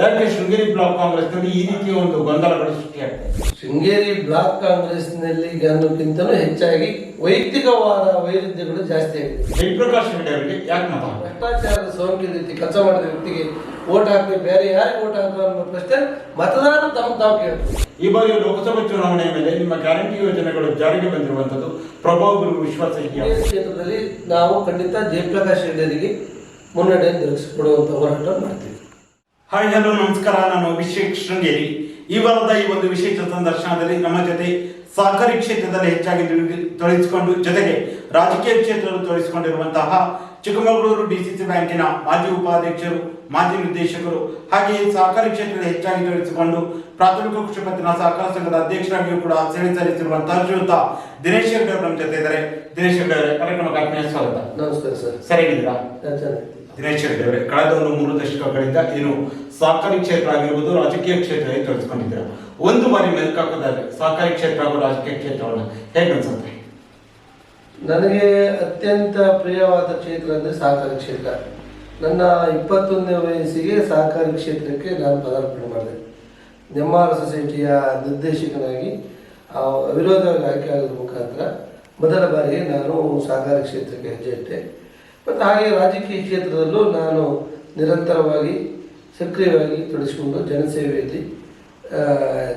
ಯಾಕೆ ಶೃಂಗೇರಿ ಬ್ಲಾಕ್ ಕಾಂಗ್ರೆಸ್ನಲ್ಲಿ ಈ ರೀತಿಯ ಒಂದು ಗೊಂದಲಗಳು ಸೃಷ್ಟಿಯಾಗ್ತದೆ? ಶೃಂಗೇರಿ ಬ್ಲಾಕ್ ಕಾಂಗ್ರೆಸ್ನಲ್ಲಿ ಅನ್ನೋಕ್ಕಿಂತಲೂ ಹೆಚ್ಚಾಗಿ ವೈಯಕ್ತಿಕವಾದ ವೈರುಧ್ಯಗಳು ಜಾಸ್ತಿ ಆಗಿದೆ. ಜಯಪ್ರಕಾಶ್ ರೆಡ್ಡಿ ಅವರಿಗೆ ಯಾಕೆ ಹಾಕ್ಬೇಕು? ಭ್ರಷ್ಟಾಚಾರದ ಸೋಂಕಿನ ರೀತಿ ಕೆಲಸ ಮಾಡಿದ ವ್ಯಕ್ತಿಗೆ ಓಟ್ ಹಾಕಿ ಬೇರೆ ಯಾರಿಗೆ ಓಟ್ ಹಾಕೋ ಅನ್ನೋ ಪ್ರಶ್ನೆ ಮತದಾರರು ತಮ್ಮ ತಾವು ಕೇಳ್ತಾರೆ. ಈ ಬಾರಿ ಲೋಕಸಭಾ ಚುನಾವಣೆಯ ಮೇಲೆ ನಿಮ್ಮ ಗ್ಯಾರಂಟಿ ಯೋಜನೆಗಳು ಜಾರಿಗೆ ಬಂದಿರುವಂತದ್ದು ಪ್ರಭಾವ ಬೀರುವ ವಿಶ್ವಾಸ ಇದೆಯಾ ಕ್ಷೇತ್ರದಲ್ಲಿ ನಾವು ಖಂಡಿತ ಜಯಪ್ರಕಾಶ್ ರೆಡ್ಡಿಯವರಿಗೆ ಮುನ್ನಡೆಯನ್ನು ದೊರಕಿಸಿಕೊಡುವಂತ ಹೋರಾಟ ಮಾಡ್ತೀವಿ. ಹಾಯ್ ಹಲೋ ನಮಸ್ಕಾರ. ನಾನು ಅಭಿಷೇಕ್ ಶೃಂಗೇರಿ. ಈ ವಾರದ ಈ ಒಂದು ವಿಶೇಷ ಸಂದರ್ಶನದಲ್ಲಿ ನಮ್ಮ ಜೊತೆ ಸಹಕಾರಿ ಕ್ಷೇತ್ರದಲ್ಲಿ ಹೆಚ್ಚಾಗಿ ತೊಡಗಿ- ತೊಡಗಿಸಿಕೊಂಡು ಜೊತೆಗೆ ರಾಜಕೀಯ ಕ್ಷೇತ್ರದಲ್ಲಿ ತೊಡಗಿಸಿಕೊಂಡಿರುವಂತಹ ಚಿಕ್ಕಮಗಳೂರು ಡಿಸಿಸಿ ಬ್ಯಾಂಕಿನ ಮಾಜಿ ಉಪಾಧ್ಯಕ್ಷರು ಮಾಜಿ ನಿರ್ದೇಶಕರು ಹಾಗೆಯೇ ಸಹಕಾರಿ ಕ್ಷೇತ್ರದಲ್ಲಿ ಹೆಚ್ಚಾಗಿ ತೊಡಗಿಸಿಕೊಂಡು ಪ್ರಾಥಮಿಕ ಕೃಷಿ ಪತ್ತಿನ ಸಹಕಾರ ಸಂಘದ ಅಧ್ಯಕ್ಷರಾಗಿಯೂ ಕೂಡ ಸೇವೆ ಸಲ್ಲಿಸಿರುವಂತಹ ಶ್ರೀಯುತ ದಿನೇಶ್ ಹೆಗ್ಡೆ ಅವರು ನಮ್ಮ ಜೊತೆ ಇದ್ದಾರೆ. ದಿನೇಶ್ ಹೆಗ್ಡೆ ಅವರೇ ಕಾರ್ಯಕ್ರಮಕ್ಕೆ ಆತ್ಮೀಯ ಸ್ವಾಗತ. ನಮಸ್ಕಾರ ಸರ್. ಸರಿಯಾಗಿದ್ದೀರಾ. ದಿನೇಶ್ ರೆಡ್ಡಿ ಅವರೇ ಕಳೆದ ಒಂದು ಮೂರು ದಶಕಗಳಿಂದ ಏನು ಸಹಕಾರಿ ಕ್ಷೇತ್ರ ಆಗಿರ್ಬೋದು ರಾಜಕೀಯ ಕ್ಷೇತ್ರದಲ್ಲಿ ತೊಡಗಿಸ್ಕೊಂಡಿದ್ದೀರಾ ಒಂದು ಬಾರಿ ಮೆಲ್ಕಾಕೋದಾದ್ರೆ ಸಹಕಾರಿ ಕ್ಷೇತ್ರ ಹಾಗೂ ರಾಜಕೀಯ ಕ್ಷೇತ್ರವನ್ನು ಹೇಗೆ ಅನ್ಸುತ್ತೆ? ನನಗೆ ಅತ್ಯಂತ ಪ್ರಿಯವಾದ ಕ್ಷೇತ್ರ ಅಂದರೆ ಸಹಕಾರಿ ಕ್ಷೇತ್ರ. ನನ್ನ ಇಪ್ಪತ್ತೊಂದನೇ ವಯಸ್ಸಿಗೆ ಸಹಕಾರಿ ಕ್ಷೇತ್ರಕ್ಕೆ ನಾನು ಪದಾರ್ಪಣೆ ಮಾಡಿದೆ. ನೆಮ್ಮಾರ ಸೊಸೈಟಿಯ ನಿರ್ದೇಶಕನಾಗಿ ವಿರೋಧವಾಗಿ ಆಯ್ಕೆ ಆಗೋದ್ರ ಮುಖಾಂತರ ಮೊದಲ ಬಾರಿಗೆ ನಾನು ಸಹಕಾರಿ ಕ್ಷೇತ್ರಕ್ಕೆ ಹೆಜ್ಜೆ ಇಟ್ಟೆ. ಮತ್ತು ಹಾಗೆ ರಾಜಕೀಯ ಕ್ಷೇತ್ರದಲ್ಲೂ ನಾನು ನಿರಂತರವಾಗಿ ಸಕ್ರಿಯವಾಗಿ ತೊಡಗಿಸಿಕೊಂಡು ಜನಸೇವೆಯಲ್ಲಿ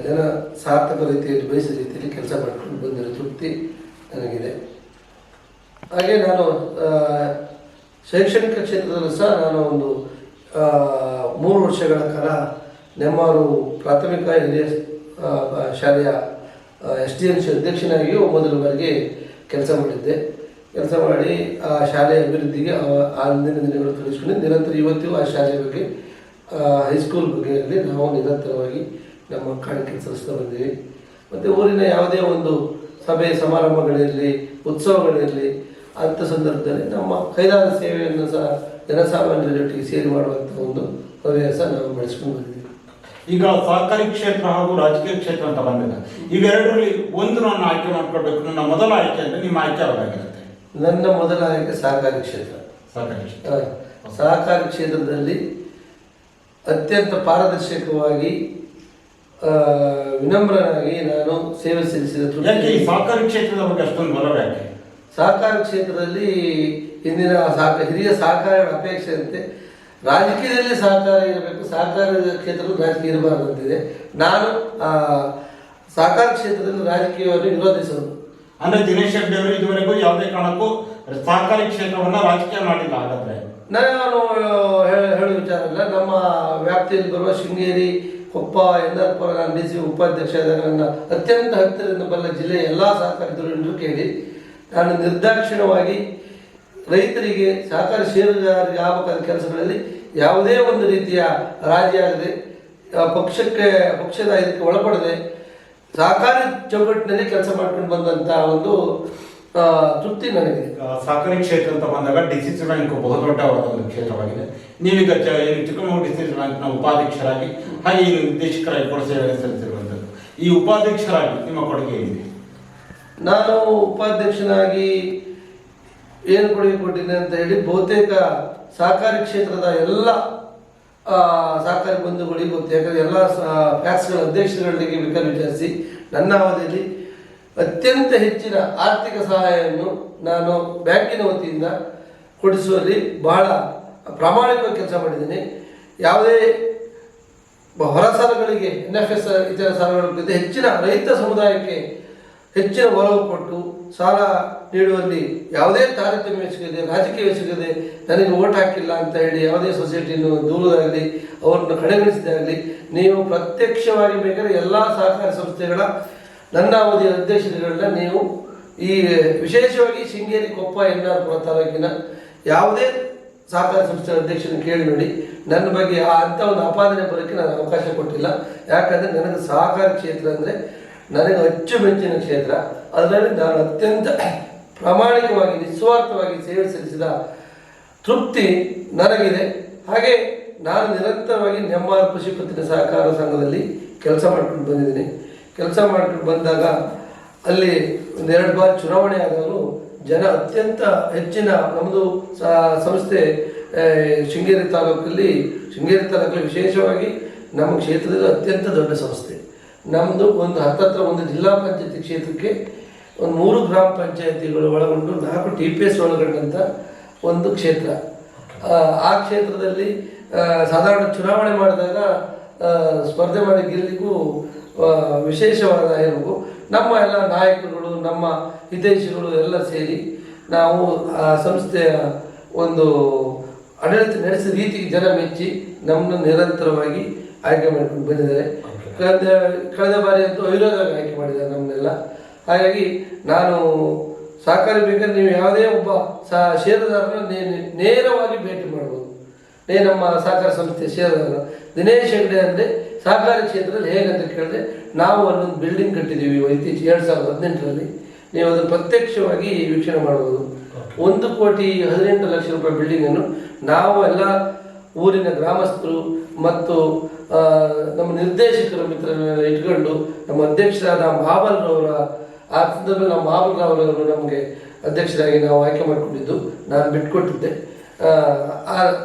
ಜನ ಸಾರ್ಥಕ ರೀತಿಯಲ್ಲಿ ಬಯಸಿದ ರೀತಿಯಲ್ಲಿ ಕೆಲಸ ಮಾಡಿಕೊಂಡು ಬಂದಿರೋ ತೃಪ್ತಿ ನನಗಿದೆ. ಹಾಗೆ ನಾನು ಶೈಕ್ಷಣಿಕ ಕ್ಷೇತ್ರದಲ್ಲೂ ಸಹ ನಾನು ಒಂದು ಮೂರು ವರ್ಷಗಳ ಕಾಲ ನೆಮ್ಮಾರು ಪ್ರಾಥಮಿಕ ಹಿರಿಯ ಶಾಲೆಯ ಎಸ್ ಡಿ ಎನ್ ಸಿ ಅಧ್ಯಕ್ಷನಾಗಿಯೂ ಮೊದಲ ಬಾರಿಗೆ ಕೆಲಸ ಮಾಡಿದ್ದೆ. ಕೆಲಸ ಮಾಡಿ, ಆ ಶಾಲೆಯ ಅಭಿವೃದ್ಧಿಗೆ, ಆ- ಅಂದಿನ ದಿನಗಳು ತೊಡಗಿಸ್ಕೊಂಡು ನಿರಂತರ ಇವತ್ತಿಗೂ ಆ ಶಾಲೆಯ ಬಗ್ಗೆ ಹೈಸ್ಕೂಲ್ ಬಗ್ಗೆ ನಾವು ನಿರಂತರವಾಗಿ ನಮ್ಮ ಕಾಣಿಕೆ ಸಲ್ಲಿಸ್ತಾ ಬಂದೀವಿ. ಮತ್ತು ಊರಿನ ಯಾವುದೇ ಒಂದು ಸಭೆ ಸಮಾರಂಭಗಳಿರಲಿ ಉತ್ಸವಗಳಿರಲಿ ಅಂಥ ಸಂದರ್ಭದಲ್ಲಿ ನಮ್ಮ ಕೈಲಾದ ಸೇವೆಯನ್ನು ಸಹ ಜನಸಾಮಾನ್ಯರೊಟ್ಟಿಗೆ ಸೇರಿ ಮಾಡುವಂಥ ಒಂದು ಹವ್ಯಾಸ ನಾವು ಬೆಳೆಸ್ಕೊಂಡು ಬಂದಿದ್ದೀವಿ. ಈಗ ಸಹಕಾರಿ ಕ್ಷೇತ್ರ ಹಾಗೂ ರಾಜಕೀಯ ಕ್ಷೇತ್ರ ಅಂತ ಬಂದಿದೆ. ಇವೆರಡರಲ್ಲಿ ಒಂದು ನಾನು ಆಯ್ಕೆ ಮಾಡ್ಕೊಳ್ಬೇಕು. ನನ್ನ ಮೊದಲ ಆಯ್ಕೆ ಅಂದರೆ ನಿಮ್ಮ ಆಯ್ಕೆ ಯಾವ್ದಾಗಿರುತ್ತೆ ನನ್ನ ಮೊದಲ ಆಯ್ಕೆ ಸಹಕಾರಿ ಕ್ಷೇತ್ರ. ಸಹಕಾರಿ ಸಹಕಾರಿ ಕ್ಷೇತ್ರದಲ್ಲಿ ಅತ್ಯಂತ ಪಾರದರ್ಶಕವಾಗಿ ವಿನಮ್ರನಾಗಿ ನಾನು ಸೇವೆ ಸಲ್ಲಿಸಿದ ಸಹಕಾರಿ ಕ್ಷೇತ್ರದ ಬಗ್ಗೆ ಅಷ್ಟೊಂದು ಯಾಕೆ? ಸಹಕಾರ ಕ್ಷೇತ್ರದಲ್ಲಿ ಇಂದಿನ ಸಹಕ ಹಿರಿಯ ಸಹಕಾರಿಗಳ ಅಪೇಕ್ಷೆಯಂತೆ ರಾಜಕೀಯದಲ್ಲಿ ಸಹಕಾರ ಇರಬೇಕು ಸಹಕಾರ ಕ್ಷೇತ್ರದಲ್ಲಿ ರಾಜಕೀಯ ಇರಬಾರ್ದಂತಿದೆ ನಾನು ಸಹಕಾರ ಕ್ಷೇತ್ರದಲ್ಲಿ ರಾಜಕೀಯವನ್ನು ವಿರೋಧಿಸೋದು. ಅಂದ್ರೆ ದಿನೇಶ್ ಶೆಟ್ಟಿ ಅವರು ಇದುವರೆಗೂ ಯಾವುದೇ ಕಾರಣಕ್ಕೂ ಸಹಕಾರಿ ಕ್ಷೇತ್ರವನ್ನ ರಾಜಕೀಯ ಮಾಡಿಲ್ಲ ಹಾಗಾದ್ರೆ. ನಾನು ಹೇಳ- ವಿಚಾರ ಇಲ್ಲ ನಮ್ಮ ವ್ಯಾಪ್ತಿಯಲ್ಲಿ ಬರುವ ಶೃಂಗೇರಿ, ಕೊಪ್ಪ ಎಂದಾರ್ಪುರ ನಾನು ಡಿ ಸಿ ಉಪಾಧ್ಯಕ್ಷ ಅತ್ಯಂತ ಹತ್ತಿರದಿಂದ ಬಲ್ಲ ಜಿಲ್ಲೆಯ ಎಲ್ಲ ಸಹಕಾರಿ ಕೇಳಿ, ನಾನು ನಿರ್ದಾಕ್ಷಿಣ್ಯವಾಗಿ ರೈತರಿಗೆ, ಸಹಕಾರಿ ಷೇರುದಾರರಿಗೆ ಆಗಬೇಕಾದ ಕೆಲಸಗಳಲ್ಲಿ ಯಾವುದೇ ಒಂದು ರೀತಿಯ ರಾಜಿ ಆಗದೆ ಪಕ್ಷಕ್ಕೆ, ಪಕ್ಷದ ಇದಕ್ಕೆ ಒಳಪಡದೆ ಸಹಕಾರಿ ಚೌಕಟ್ಟಿನಲ್ಲಿ ಕೆಲಸ ಮಾಡ್ಕೊಂಡು ಬಂದಂತ ಒಂದು ತೃಪ್ತಿ ನನಗಿದೆ. ಸಹಕಾರಿ ಕ್ಷೇತ್ರ ಅಂತ ಬಂದಾಗ ಡಿಸಿಸಿ ಬ್ಯಾಂಕ್ ಬಹುದೊಡ್ಡವಾದ ಒಂದು ಕ್ಷೇತ್ರವಾಗಿದೆ. ನೀವೀಗ ಚಿಕ್ಕಮಗಳೂರು ಡಿಸಿಸಿ ಬ್ಯಾಂಕ್ನ ಉಪಾಧ್ಯಕ್ಷರಾಗಿ ಹಾಗೆ ಈಗ ನಿರ್ದೇಶಕರಾಗಿ ಕೂಡ ಸೇವೆ ಸಲ್ಲಿಸಿರುವಂಥದ್ದು ಈ ಉಪಾಧ್ಯಕ್ಷರಾಗಿ ನಿಮ್ಮ ಕೊಡುಗೆ ಏನಿದೆ? ನಾನು ಉಪಾಧ್ಯಕ್ಷನಾಗಿ ಏನು ಕೊಡುಗೆ ಕೊಟ್ಟಿದ್ದೆ ಅಂತ ಹೇಳಿ ಬಹುತೇಕ ಸಹಕಾರಿ ಕ್ಷೇತ್ರದ ಎಲ್ಲ ಸಹಕಾರಿ ಬಂಧುಗಳಿಗೆ ಗೊತ್ತು ಯಾಕಂದರೆ ಎಲ್ಲ ಫ್ಯಾಕ್ಸ್ಗಳ ಅಧ್ಯಕ್ಷರುಗಳಿಗೆ ಬೇಕಾದ್ರೆ ವಿಚಾರಿಸಿ, ನನ್ನ ಅವಧಿಯಲ್ಲಿ ಅತ್ಯಂತ ಹೆಚ್ಚಿನ ಆರ್ಥಿಕ ಸಹಾಯವನ್ನು ನಾನು ಬ್ಯಾಂಕಿನ ವತಿಯಿಂದ ಕೊಡಿಸುವಲ್ಲಿ ಬಹಳ ಪ್ರಾಮಾಣಿಕವಾಗಿ ಕೆಲಸ ಮಾಡಿದ್ದೀನಿ. ಯಾವುದೇ ಹೊರ ಸಾಲಗಳಿಗೆ ಎನ್ ಎಫ್ ಎಸ್ ಇತರ ಸಾಲಗಳ ಹೆಚ್ಚಿನ ರೈತ ಸಮುದಾಯಕ್ಕೆ ಹೆಚ್ಚಿನ ಒಲವು ಕೊಟ್ಟು ಸಾಲ ನೀಡುವಲ್ಲಿ ಯಾವುದೇ ತಾರತಮ್ಯ ಎಸಗದೆ ರಾಜಕೀಯ ಎಸಗದೆ ನನಗೆ ಓಟ್ ಹಾಕಿಲ್ಲ ಅಂತ ಹೇಳಿ ಯಾವುದೇ ಸೊಸೈಟಿಯನ್ನು ದೂರದಾಗಲಿ, ಅವರನ್ನು ಕಡೆಗಣಿಸಿದಾಗಲಿ, ನೀವು ಪ್ರತ್ಯಕ್ಷವಾಗಿ ಬೇಕಾದ್ರೆ ಎಲ್ಲ ಸಹಕಾರ ಸಂಸ್ಥೆಗಳ ನನ್ನ ಅವಧಿಯ ಅಧ್ಯಕ್ಷತೆಗಳನ್ನ ನೀವು ಈ ವಿಶೇಷವಾಗಿ ಶೃಂಗೇರಿ ಕೊಪ್ಪ ಎನ್ನಾರ್ಪುರ ತಾಲೂಕಿನ ಯಾವುದೇ ಸಹಕಾರ ಸಂಸ್ಥೆ ಅಧ್ಯಕ್ಷನ ಕೇಳಿ ನೋಡಿ. ನನ್ನ ಬಗ್ಗೆ ಆ ಅಂಥ ಒಂದು ಅಪಾದನೆ ಬರೋಕ್ಕೆ ನಾನು ಅವಕಾಶ ಕೊಟ್ಟಿಲ್ಲ. ಯಾಕಂದರೆ ನನಗೆ ಸಹಕಾರ ಕ್ಷೇತ್ರ ಅಂದರೆ ನನಗೆ ಅಚ್ಚುಮೆಚ್ಚಿನ ಕ್ಷೇತ್ರ. ಅದರಲ್ಲಿ ನಾನು ಅತ್ಯಂತ ಪ್ರಾಮಾಣಿಕವಾಗಿ, ನಿಸ್ವಾರ್ಥವಾಗಿ ಸೇವೆ ಸಲ್ಲಿಸಿದ ತೃಪ್ತಿ ನನಗಿದೆ. ಹಾಗೆ ನಾನು ನಿರಂತರವಾಗಿ ನೆಮ್ಮಾರ ಕೃಷಿ ಪತ್ತಿನ ಸಹಕಾರ ಸಂಘದಲ್ಲಿ ಕೆಲಸ ಮಾಡ್ಕೊಂಡು ಬಂದಿದ್ದೀನಿ. ಕೆಲಸ ಮಾಡ್ಕೊಂಡು ಬಂದಾಗ ಅಲ್ಲಿ ಒಂದೆರಡು ಬಾರಿ ಚುನಾವಣೆ ಆದವರು ಜನ ಅತ್ಯಂತ ಹೆಚ್ಚಿನ ನಮ್ಮದು ಸಂಸ್ಥೆ ಶೃಂಗೇರಿ ತಾಲೂಕಲ್ಲಿ ಶೃಂಗೇರಿ ತಾಲೂಕಲ್ಲಿ ವಿಶೇಷವಾಗಿ ನಮ್ಮ ಕ್ಷೇತ್ರದಲ್ಲಿ ಅತ್ಯಂತ ದೊಡ್ಡ ಸಂಸ್ಥೆ. ನಮ್ಮದು ಒಂದು ಹತ್ತತ್ರ ಒಂದು ಜಿಲ್ಲಾ ಪಂಚಾಯತಿ ಕ್ಷೇತ್ರಕ್ಕೆ ಒಂದು ಮೂರು ಗ್ರಾಮ ಪಂಚಾಯತಿಗಳು ಒಳಗೊಂಡು ನಾಲ್ಕು ಟಿ ಪಿ ಎಸ್ ಒಳಗೊಂಡಂಥ ಒಂದು ಕ್ಷೇತ್ರ. ಆ, ಕ್ಷೇತ್ರದಲ್ಲಿ ಸಾಧಾರಣ ಚುನಾವಣೆ ಮಾಡಿದಾಗ ಸ್ಪರ್ಧೆ ಮಾಡಿ ಆ, ವಿಶೇಷವಾದ ಇರಬೇಕು ನಮ್ಮ ಎಲ್ಲ ನಾಯಕರುಗಳು ನಮ್ಮ ಹಿತೈಷಿಗಳು ಎಲ್ಲ ಸೇರಿ ನಾವು ಆ ಸಂಸ್ಥೆಯ ಒಂದು ಆಡಳಿತ ನಡೆಸಿದ ರೀತಿಗೆ ಜನ ಮೆಚ್ಚಿ ನಮ್ಮನ್ನು ನಿರಂತರವಾಗಿ ಆಯ್ಕೆ ಮಾಡಿಕೊಂಡು ಬಂದಿದ್ದಾರೆ. ಕಳೆದ ಕಳೆದ ಬಾರಿ ಅಂತೂ ಅವಿರೋಧವಾಗಿ ಆಯ್ಕೆ ಮಾಡಿದ್ದಾರೆ ನಮ್ಮನ್ನೆಲ್ಲ. ಹಾಗಾಗಿ ನಾನು ಸಹಕಾರಿ ಬೇಕಾದ್ರೆ ನೀವು ಯಾವುದೇ ಒಬ್ಬ ಸಹ ಷೇರುದಾರನ ನೇ- ನೇರವಾಗಿ ಭೇಟಿ ಮಾಡ್ಬೋದು. ನೇ ನಮ್ಮ ಸಹಕಾರ ಸಂಸ್ಥೆ ಷೇರುದಾರ ದಿನೇಶ್ ಹೆಗ್ಡೆ ಅಂದರೆ ಸಹಕಾರಿ ಕ್ಷೇತ್ರದಲ್ಲಿ ಹೇಗಂತ ಕೇಳಿದ್ರೆ ನಾವು ಅಲ್ಲೊಂದು ಬಿಲ್ಡಿಂಗ್ ಕಟ್ಟಿದ್ದೀವಿ ಇತ್ತೀಚೆಗೆ ಎರಡು ಸಾವಿರದ ಹದಿನೆಂಟರಲ್ಲಿ. ನೀವು ಅದನ್ನು ಪ್ರತ್ಯಕ್ಷವಾಗಿ ವೀಕ್ಷಣೆ ಮಾಡ್ಬೋದು. ಒಂದು ಕೋಟಿ ಹದಿನೆಂಟು ಲಕ್ಷ ರೂಪಾಯಿ ಬಿಲ್ಡಿಂಗನ್ನು ನಾವು ಎಲ್ಲ ಊರಿನ ಗ್ರಾಮಸ್ಥರು ಮತ್ತು ನಮ್ಮ ನಿರ್ದೇಶಕರ ಮಿತ್ರರನ್ನೆಲ್ಲ ಇಟ್ಕೊಂಡು ನಮ್ಮ ಅಧ್ಯಕ್ಷರಾದ ಮಹಾಬಲ್ರವರ ಆ ಸಂದರ್ಭದಲ್ಲಿ ನಮ್ಮ ಮಹಾಬಲ್ರವರು ನಮಗೆ ಅಧ್ಯಕ್ಷರಾಗಿ ನಾವು ಆಯ್ಕೆ ಮಾಡಿಕೊಂಡಿದ್ದು. ನಾನು ಬಿಟ್ಕೊಟ್ಟಿದ್ದೆ.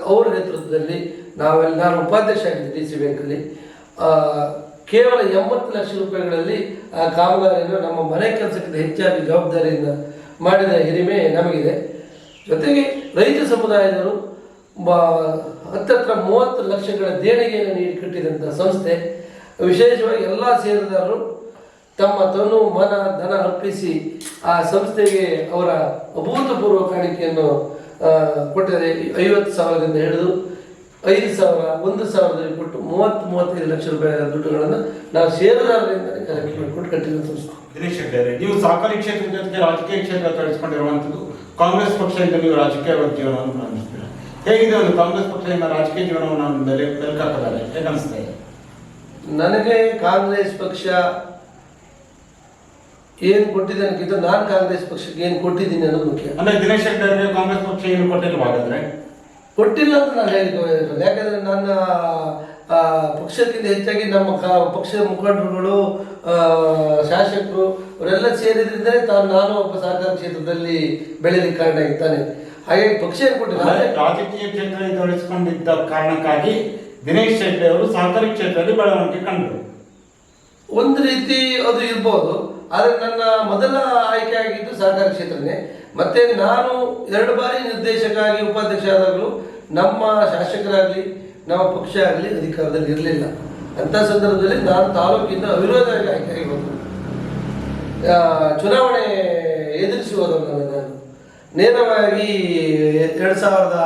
ಅವರ ನೇತೃತ್ವದಲ್ಲಿ ನಾವೆಲ್ಲ, ನಾನು ಉಪಾಧ್ಯಕ್ಷ ಆಗಿದ್ದೆ ಡಿ ಸಿ ಬ್ಯಾಂಕಲ್ಲಿ. ಕೇವಲ ಎಂಬತ್ತು ಲಕ್ಷ ರೂಪಾಯಿಗಳಲ್ಲಿ ಆ ಕಾಮಗಾರಿಯನ್ನು ನಮ್ಮ ಮನೆ ಕೆಲಸಕ್ಕಿಂತ ಹೆಚ್ಚಾಗಿ ಜವಾಬ್ದಾರಿಯಿಂದ ಮಾಡಿದ ಹಿರಿಮೆ ನಮಗಿದೆ. ಜೊತೆಗೆ ರೈತ ಸಮುದಾಯದವರು ಹತ್ತತ್ರ ಮೂವತ್ತು ಲಕ್ಷಗಳ ದೇಣಿಗೆಯನ್ನು ನೀಡಿ ಕಟ್ಟಿದಂಥ ಸಂಸ್ಥೆ, ವಿಶೇಷವಾಗಿ ಎಲ್ಲ ಷೇರುದಾರರು ತಮ್ಮ ತನು, ಮನ, ಧನ ಅರ್ಪಿಸಿ ಆ ಸಂಸ್ಥೆಗೆ ಅವರ ಅಭೂತಪೂರ್ವ ಕಾಣಿಕೆಯನ್ನು ಕೊಟ್ಟರೆ ಐವತ್ತು ಸಾವಿರದಿಂದ ಹಿಡಿದು ಐದು ಸಾವಿರ, ಒಂದು ಸಾವಿರದಲ್ಲಿ ಕೊಟ್ಟು ಮೂವತ್ತು, ಮೂವತ್ತೈದು ಲಕ್ಷ ರೂಪಾಯಿ ದುಡ್ಡುಗಳನ್ನು ನಾವು ಷೇರುದಾರರಿಂದ ಕೊಟ್ಟು ಕಟ್ಟಿದ ಸಂಸ್ಥೆ. ದಿನೇಶ್ ಹೆಗ್ಡೆ ನೀವು ಸಹಕಾರಿ ಕ್ಷೇತ್ರದ ಜೊತೆಗೆ ರಾಜಕೀಯ ಕ್ಷೇತ್ರ ತೊಡಗಿಸಿಕೊಂಡಿರುವಂಥದ್ದು ಕಾಂಗ್ರೆಸ್ ಪಕ್ಷದಿಂದ ನೀವು ರಾಜಕೀಯ ಪ್ರಾರಂಭಿಸ್ತೀರಾ ಹೇಗಿದೆ ಒಂದು ಕಾಂಗ್ರೆಸ್ ಪಕ್ಷದಿಂದ ರಾಜಕೀಯ ಜೀವನವನ್ನು ಮೇಲೆ ಮೆಲುಕಾಕಿದ್ದಾರೆ ಹೇಗೆ ಅನಿಸ್ತಾ ಇದೆ? ನನಗೆ ಕಾಂಗ್ರೆಸ್ ಪಕ್ಷ ಏನು ಕೊಟ್ಟಿದೆ ಅನ್ನೋಕ್ಕಿಂತ ನಾನು ಕಾಂಗ್ರೆಸ್ ಪಕ್ಷಕ್ಕೆ ಏನು ಕೊಟ್ಟಿದ್ದೀನಿ ಅನ್ನೋದು ಮುಖ್ಯ. ಅಂದ್ರೆ ದಿನೇಶ್ ಶೆಟ್ಟಿ ಕಾಂಗ್ರೆಸ್ ಪಕ್ಷ ಏನು ಕೊಟ್ಟಿಲ್ವಾ ಹಾಗಾದ್ರೆ? ಕೊಟ್ಟಿಲ್ಲ ಅಂತ ನಾನು ಹೇಳಿದ್ದು ಯಾಕಂದ್ರೆ ನನ್ನ ಪಕ್ಷಕ್ಕಿಂತ ಹೆಚ್ಚಾಗಿ ನಮ್ಮ ಕಾ ಪಕ್ಷದ ಮುಖಂಡರುಗಳು ಶಾಸಕರು ಅವರೆಲ್ಲ ಸೇರಿದ್ರಿಂದಲೇ ತಾನು ನಾನು ಒಬ್ಬ ಸಹಕಾರ ಕ್ಷೇತ್ರದಲ್ಲಿ ಬೆಳೆಯಲಿಕ್ಕೆ ಕಾರಣ ಇದ್ದಾನೆ. ಹಾಗಾಗಿ ಪಕ್ಷ ರಾಜಕೀಯ ಕ್ಷೇತ್ರದಲ್ಲಿ ತೊಡಗಿಸಿಕೊಂಡಿದ್ದ ಕಾರಣಕ್ಕಾಗಿ ದಿನೇಶ್ ಶೆಟ್ಟಿ ಅವರು ಸಹಕಾರಿ ಕ್ಷೇತ್ರದಲ್ಲಿ ಬೆಳವಣಿಗೆ ಕಂಡರು. ಒಂದು ರೀತಿ ಅದು ಇರ್ಬೋದು ಆದರೆ ನನ್ನ ಮೊದಲ ಆಯ್ಕೆ ಆಗಿದ್ದು ಸಹಕಾರ ಕ್ಷೇತ್ರನೇ. ಮತ್ತೆ ನಾನು ಎರಡು ಬಾರಿ ನಿರ್ದೇಶಕಾಗಿ ಉಪಾಧ್ಯಕ್ಷ ಆದಾಗಲೂ ನಮ್ಮ ಶಾಸಕರಾಗಲಿ ನಮ್ಮ ಪಕ್ಷ ಆಗಲಿ ಅಧಿಕಾರದಲ್ಲಿ ಇರಲಿಲ್ಲ. ಅಂಥ ಸಂದರ್ಭದಲ್ಲಿ ನಾನು ತಾಲೂಕಿನ ಅವಿರೋಧವಾಗಿ ಆಯ್ಕೆ ಆಗಿ ಬಂದು. ಚುನಾವಣೆ ಎದುರಿಸುವುದನ್ನು ನಾನು. ನೇರವಾಗಿ ಎರಡು ಸಾವಿರದ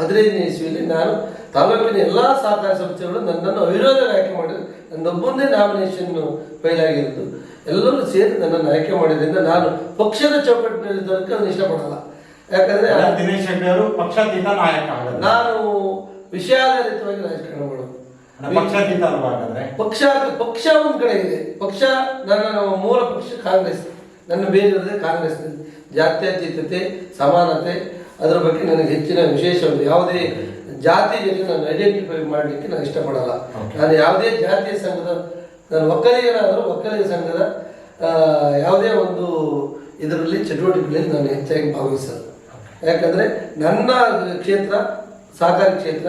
ಹದಿನೈದನೇ ಇಸ್ವಿಯಲ್ಲಿ ನಾನು ತಾಲೂಕಿನ ಎಲ್ಲ ಸಹಕಾರ ಸಂಸ್ಥೆಗಳು ನನ್ನನ್ನು ಅವಿರೋಧವಾಗಿ ಆಯ್ಕೆ ಮಾಡಿದ್ರು. ನನ್ನೊಬ್ಬೊಂದೇ ನಾಮಿನೇಷನ್ ಫೈಲ್ ಆಗಿರೋದು. ಎಲ್ಲರೂ ಸೇರಿ ನನ್ನನ್ನು ಆಯ್ಕೆ ಮಾಡಿದ್ರಿಂದ ನಾನು ಪಕ್ಷದ ಚೌಕಟ್ಟಿನಲ್ಲಿ ನಾನು ಇಷ್ಟಪಡಲ್ಲ. ಯಾಕಂದ್ರೆ ದಿನೇಶ್ ಶೆಟ್ಟಿ ಅವರು ಪಕ್ಷಾತೀತ ನಾಯಕ ನಾನು ವಿಷಯಾಧಾರಿತವಾಗಿ ರಾಜಕಾರಣ ಮಾಡೋದು. ಪಕ್ಷಾತೀತ ಪಕ್ಷ ಪಕ್ಷ ಒಂದು ಕಡೆ ಇದೆ. ಪಕ್ಷ ನನ್ನ ಮೂಲ ಪಕ್ಷ ಕಾಂಗ್ರೆಸ್. ನನ್ನ ಬೇರೆ ಕಾಂಗ್ರೆಸ್ ಜಾತ್ಯತೀತತೆ ಸಮಾನತೆ ಅದರ ಬಗ್ಗೆ ನನಗೆ ಹೆಚ್ಚಿನ ವಿಶೇಷ ಯಾವುದೇ ಜಾತಿ ಜೊತೆ ನಾನು ಐಡೆಂಟಿಫೈ ಮಾಡಲಿಕ್ಕೆ ನಾನು ಇಷ್ಟಪಡಲ್ಲ. ನಾನು ಯಾವುದೇ ಜಾತಿಯ ಸಂಘದ ನಾನು ಒಕ್ಕಲಿಗನಾದರೂ ಒಕ್ಕಲಿಗ ಸಂಘದ ಯಾವುದೇ ಒಂದು ಇದರಲ್ಲಿ ಚಟುವಟಿಕೆಗಳಲ್ಲಿ ನಾನು ಹೆಚ್ಚಾಗಿ ಭಾಗವಹಿಸಲ್ಲ. ಯಾಕಂದರೆ ನನ್ನ ಕ್ಷೇತ್ರ ಸಹಕಾರಿ ಕ್ಷೇತ್ರ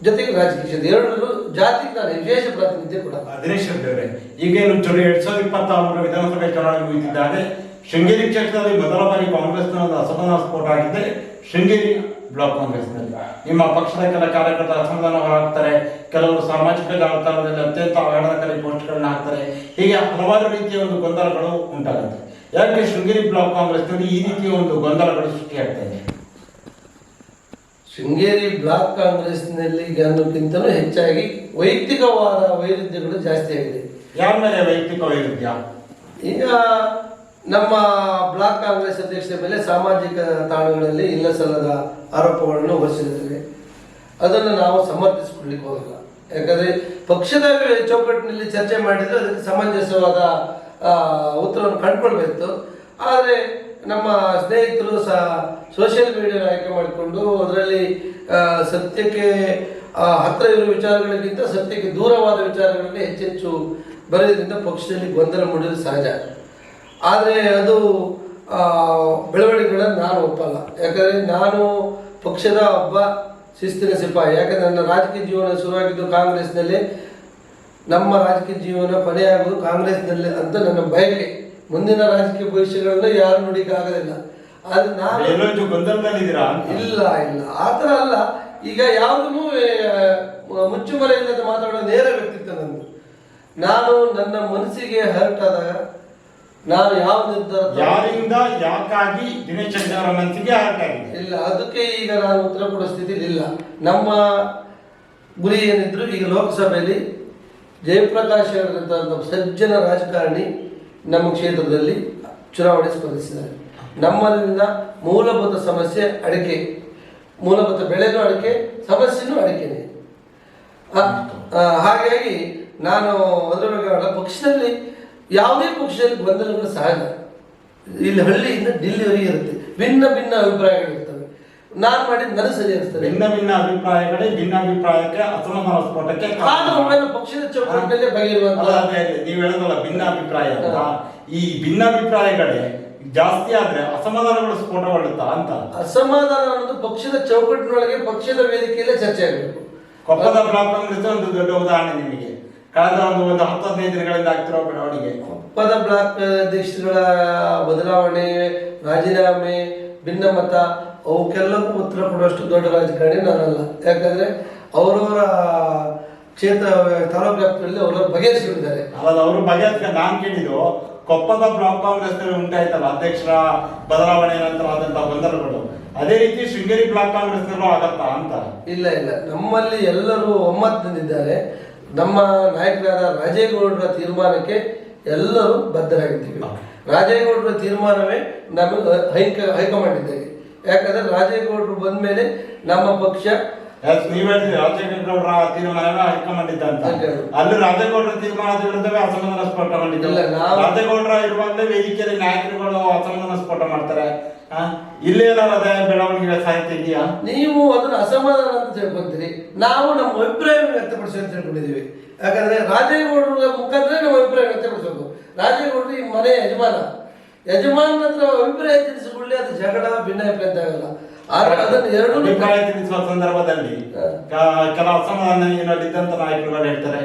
ಜೊತೆಗೆ ರಾಜಕೀಯ ಕ್ಷೇತ್ರ ಎರಡರಲ್ಲೂ ಜಾತಿಗೆ ನಾನು ವಿಶೇಷ ಪ್ರಾತಿನಿಧ್ಯ ಕೂಡ. ದಿನೇಶ್ ಅವರೇ ಈಗೇನು ಚುನಾವಣೆ ಎರಡ್ ಸಾವಿರದ ಇಪ್ಪತ್ತಾರರ ವಿಧಾನಸಭೆ ಚುನಾವಣೆ ಮುಗಿದಿದ್ದಾರೆ ಶೃಂಗೇರಿ ಕ್ಷೇತ್ರದಲ್ಲಿ ಮೊದಲ ಬಾರಿ ಕಾಂಗ್ರೆಸ್ನ ಅಸಮಾಧಾನ ಸ್ಫೋಟ ಆಗಿದೆ ಶೃಂಗೇರಿ ಬ್ಲಾಕ್ ಕಾಂಗ್ರೆಸ್ನಲ್ಲಿ. ನಿಮ್ಮ ಪಕ್ಷದ ಕೆಲ ಕಾರ್ಯಕರ್ತರ ಅಸಮಾಧಾನ ಹೊರಹಾಕ್ತಾರೆ ಕೆಲವರು ಸಾಮಾಜಿಕ ಜಾಲತಾಣದಲ್ಲಿ ಅತ್ಯಂತ ಅವಹೇಳನಕಾರಿ ಪೋಸ್ಟ್ಗಳನ್ನ ಹಾಕ್ತಾರೆ. ಹೀಗೆ ಹಲವಾರು ರೀತಿಯ ಒಂದು ಗೊಂದಲಗಳು ಉಂಟಾಗುತ್ತೆ ಯಾಕೆ ಶೃಂಗೇರಿ ಬ್ಲಾಕ್ ಕಾಂಗ್ರೆಸ್ನಲ್ಲಿ ಈ ರೀತಿಯ ಒಂದು ಗೊಂದಲಗಳು ಸೃಷ್ಟಿಯಾಗ್ತಾ ಇದೆ? ಶೃಂಗೇರಿ ಬ್ಲಾಕ್ ಕಾಂಗ್ರೆಸ್ನಲ್ಲಿ ಅನ್ನೋಕ್ಕಿಂತಲೂ ಹೆಚ್ಚಾಗಿ ವೈಯಕ್ತಿಕವಾದ ವೈರುಧ್ಯಗಳು ಜಾಸ್ತಿ ಆಗಿದೆ. ಯಾರ ಮೇಲೆ ವೈಯಕ್ತಿಕ ವೈರುಧ್ಯ ಈಗ ನಮ್ಮ ಬ್ಲಾಕ್ ಕಾಂಗ್ರೆಸ್ ಅಧ್ಯಕ್ಷರ ಮೇಲೆ ಸಾಮಾಜಿಕ ತಾಣಗಳಲ್ಲಿ ಇಲ್ಲ ಸಲ್ಲದ ಆರೋಪಗಳನ್ನು ಹೊರಿಸಿದ್ದಾರೆ. ಅದನ್ನು ನಾವು ಸಮರ್ಥಿಸಿಕೊಳ್ಳಿಕ್ ಹೋಗಲ್ಲ. ಯಾಕಂದರೆ ಪಕ್ಷದ ಚೌಕಟ್ಟಿನಲ್ಲಿ ಚರ್ಚೆ ಮಾಡಿದರೆ ಅದಕ್ಕೆ ಸಮಂಜಸವಾದ ಉತ್ತರವನ್ನು ಕಂಡುಕೊಳ್ಬೇಕು ಆದರೆ ನಮ್ಮ ಸ್ನೇಹಿತರು ಸಹ ಸೋಷಿಯಲ್ ಮೀಡಿಯಾ ಆಯ್ಕೆ ಮಾಡಿಕೊಂಡು ಅದರಲ್ಲಿ ಸತ್ಯಕ್ಕೆ ಹತ್ತಿರ ಇರುವ ವಿಚಾರಗಳಿಗಿಂತ ಸತ್ಯಕ್ಕೆ ದೂರವಾದ ವಿಚಾರಗಳಲ್ಲಿ ಹೆಚ್ಚೆಚ್ಚು ಬರೆಯೋದ್ರಿಂದ ಪಕ್ಷದಲ್ಲಿ ಗೊಂದಲ ಮೂಡಿದ್ರೆ ಸಹಜ. ಆದರೆ ಅದು ಬೆಳವಣಿಗೆಗಳನ್ನು ನಾನು ಒಪ್ಪಲ್ಲ. ಯಾಕಂದರೆ ನಾನು ಪಕ್ಷದ ಒಬ್ಬ ಶಿಸ್ತಿನ ಸಿಪಾಯಿ. ಯಾಕಂದರೆ ನನ್ನ ರಾಜಕೀಯ ಜೀವನ ಶುರುವಾಗಿದ್ದು ಕಾಂಗ್ರೆಸ್ನಲ್ಲಿ. ನಮ್ಮ ರಾಜಕೀಯ ಜೀವನ ಕೊನೆಯಾಗುವುದು ಕಾಂಗ್ರೆಸ್ನಲ್ಲಿ ಅಂತ ನನ್ನ ಬಯಕೆ. ಮುಂದಿನ ರಾಜಕೀಯ ಭವಿಷ್ಯಗಳನ್ನ ಯಾರು ನುಡಿಕಾಗೋದಿಲ್ಲ ಆದ್ರೆ ನಾನು ಇಲ್ಲ ಇಲ್ಲ. ಆ ಥರ ಅಲ್ಲ. ಈಗ ಯಾವುದೂ ಮುಚ್ಚುಮರೆ ಇಲ್ಲದೆ ಮಾತಾಡೋ ನೇರ ವ್ಯಕ್ತಿತ್ವ ನಂದು. ನಾನು ನನ್ನ ಮನಸ್ಸಿಗೆ ಹರ್ಟ್ ಆದಾಗ ನಾನು ಯಾವ ನಿರ್ಧಾರ ಯಾರಿಂದ ಯಾಕಾಗಿ ದಿನೇಶ್ ಅವರ ಮನಸ್ಸಿಗೆ ಹರ್ಟ್ ಆಗಿದೆ? ಇಲ್ಲ ಅದಕ್ಕೆ ಈಗ ನಾನು ಉತ್ತರ ಕೊಡೋ ಸ್ಥಿತಿಲಿ ಇಲ್ಲ. ನಮ್ಮ ಗುರಿ ಏನಿದ್ರು ಈಗ ಲೋಕಸಭೆಯಲ್ಲಿ ಜಯಪ್ರಕಾಶ್ ಅವರಂತ ಒಬ್ಬ ಸಜ್ಜನ ರಾಜಕಾರಣಿ ನಮ್ಮ ಕ್ಷೇತ್ರದಲ್ಲಿ ಚುನಾವಣೆ ಸ್ಪರ್ಧಿಸಿದ್ದಾರೆ. ನಮ್ಮಲ್ಲಿನ ಮೂಲಭೂತ ಸಮಸ್ಯೆ ಅಡಿಕೆ. ಮೂಲಭೂತ ಬೆಳೆನೂ ಅಡಿಕೆ, ಸಮಸ್ಯೆನೂ ಅಡಿಕೆನೆ. ಹಾಗಾಗಿ ನಾನು ಅದರ ಬಗ್ಗೆ ಪಕ್ಷದಲ್ಲಿ ಯಾವುದೇ ಪಕ್ಷದಲ್ಲಿ ಗೊಂದಲಗಳು ಸಹಜ. ಇಲ್ಲಿ ಹಳ್ಳಿಯಿಂದ ಡಿಲ್ಲಿವರೆಗೆ ಇರುತ್ತೆ. ಭಿನ್ನ ಭಿನ್ನ ಅಭಿಪ್ರಾಯಗಳಿರ್ತವೆ ನಾನು ಮಾಡಿದ ನನಗೆ ಸರಿ ಅನಿಸ್ತದೆ. ಭಿನ್ನ ಭಿನ್ನ ಅಭಿಪ್ರಾಯಗಳೇ ಭಿನ್ನ ಅಭಿಪ್ರಾಯಕ್ಕೆ ಅಸಮಾನ ಸ್ಫೋಟಕ್ಕೆ ಕಾರಣ. ಪಕ್ಷದ ಚೌಕಟ್ಟಿನಲ್ಲೇ ಅಲ್ಲ, ಬಗೆಯಿರುವಂತ ಅದೇ ಅದೇ, ನೀವು ಹೇಳೋದಲ್ಲ ಭಿನ್ನ ಅಭಿಪ್ರಾಯ ಅಂತ. ಈ ಭಿನ್ನ ಅಭಿಪ್ರಾಯಗಳೇ ಜಾಸ್ತಿ ಆದ್ರೆ ಅಸಮಾಧಾನಗಳು ಸ್ಫೋಟಗೊಳ್ಳುತ್ತಾ ಅಂತ. ಅಸಮಾಧಾನ ಅನ್ನೋದು ಪಕ್ಷದ ಚೌಕಟ್ಟಿನೊಳಗೆ ಪಕ್ಷದ ವೇದಿಕೆಯಲ್ಲೇ ಚರ್ಚೆ ಆಗಬೇಕು. ಕೊಪ್ಪದ ಬ್ಲಾಕ್ ಕಾಂಗ್ರೆಸ್ ಒಂದು ದೊಡ್ಡ ಉದಾಹರಣೆ ನಿಮಗೆ. ಕಳೆದ ಒಂದು ಒಂದು ಹತ್ತು ಹದಿನೈದು ದಿನಗಳಿಂದ ಆಗ್ತಿರೋ ಬೆಳವಣಿಗೆ. ಕೊಪ್ಪದ ಬ್ಲಾಕ್ ಅಧ್ಯಕ್ಷಗಳ ಬದಲಾವಣೆ ರಾಜೀನಾಮೆ ಭಿನ್ನಮತ ಅವಕ್ಕೆಲ್ಲಕ್ಕೂ ಉತ್ತರ ಕೊಡುವಷ್ಟು ದೊಡ್ಡ ರಾಜಕಾರಣಿ ನಾನಲ್ಲ. ಯಾಕಂದ್ರೆ ಅವರವರ ಕ್ಷೇತ್ರ ತಾಲೂಕು ವ್ಯಾಪ್ತಿಯಲ್ಲಿ ಅವರವರು ಬಗೆಹರಿಸಿಕೊಂಡಿದ್ದಾರೆ. ಅಲ್ಲ ಅವರು ಬಗೆಹರಿಸ ನಾನು ಕೇಳಿದ್ದು ಕೊಪ್ಪದ ಬ್ಲಾಕ್ ಕಾಂಗ್ರೆಸ್ ಉಂಟಾಯ್ತಲ್ಲ ಅಧ್ಯಕ್ಷರ ಬದಲಾವಣೆ ನಂತರ ಆದಂತಹ ಗೊಂದಲಗಳು. ಅದೇ ರೀತಿ ಶೃಂಗೇರಿ ಬ್ಲಾಕ್ ಕಾಂಗ್ರೆಸ್ ನಲ್ಲೂ ಆಗತ್ತಾ ಅಂತ? ಇಲ್ಲ ಇಲ್ಲ. ನಮ್ಮಲ್ಲಿ ಎಲ್ಲರೂ ಒಮ್ಮತದಿಂದಿದ್ದಾರೆ ನಮ್ಮ ನಾಯಕರಾದ ರಾಜೇಗೌಡರ ತೀರ್ಮಾನಕ್ಕೆ ಎಲ್ಲರೂ ಬದ್ಧರಾಗಿದ್ದೀವಿ. ರಾಜೇಗೌಡರ ತೀರ್ಮಾನವೇ ನಮಗೆ ಹೈಕ ಹೈಕಮಾಂಡ್ ಇದ್ದಾಗ. ಯಾಕಂದ್ರೆ ರಾಜೇಗೌಡರು ಬಂದ ಮೇಲೆ ನಮ್ಮ ಪಕ್ಷ ನೀವು ನೀವ್ ಹೇಳಿದ್ರಿ ರಾಜೇಗೌಡರ ತೀರ್ಮಾನ ಹೈಕಮಾಂಡ್ ಇದ್ದಂತ ಹೌದು. ಅಲ್ಲಿ ರಾಜೇಗೌಡರ ತೀರ್ಮಾನದ ವಿರುದ್ಧವೇ ಅಸಮಾಧಾನ ಸ್ಫೋಟ ಮಾಡಿದ್ದಲ್ಲ ನಾವು- ರಾಜೇಗೌಡರ ಇರುವಾಗಲೇ ವೇದಿಕೆಯಲ್ಲಿ ನಾಯಕರುಗಳು ಅಸಮಾಧಾನ ಸ್ಫೋಟ ಮಾಡ್ತಾರೆ. ಆ, ಇಲ್ಲೇ ಏನಾದ್ರು ಅದೇ ಬೆಳವಣಿಗೆ ಸಾಹಿತ್ಯ ಇದೆಯಾ? ನೀವು ಅದನ್ನ ಅಸಮಾಧಾನ ಅಂತ ತಿಳ್ಕೊಂತೀರಿ. ನಾವು ನಮ್ಮ ಅಭಿಪ್ರಾಯವನ್ನು ವ್ಯಕ್ತಪಡಿಸಿ ಅಂತ ತಿಳ್ಕೊಂಡಿದ್ದೀವಿ. ಯಾಕಂದ್ರೆ ರಾಜೇಗೌಡರ ಮುಖಾಂತರ ನಮ್ಮ ಅಭಿಪ್ರಾಯ ವ್ಯಕ್ತಪಡಿಸಬೇಕು. ರಾಜೇಗೌಡರು ಈ ಮನೆ ಯಜಮಾನ. ಯಜಮಾನ ಹತ್ರ ಅಭಿಪ್ರಾಯ ತಿಳಿಸಿಕೊಳ್ಳಿ ಅದು ಜಗಳ ಭಿನ್ನಾಭಿಪ್ರಾಯ ಅಂತ ಆಗಲ್ಲ. ಆದ್ರೆ ಅದನ್ನು ಎರಡು ಅಭಿಪ್ರಾಯ ತಿಳಿಸುವ ಸಂದರ್ಭದಲ್ಲಿ ಕೆಲವು ಅಸಮಾಧಾನ ಅಸಮಾಧಾನದಲ್ಲಿದ್ದಂತ ನಾಯಕರುಗಳು ಹೇಳ್ತಾರೆ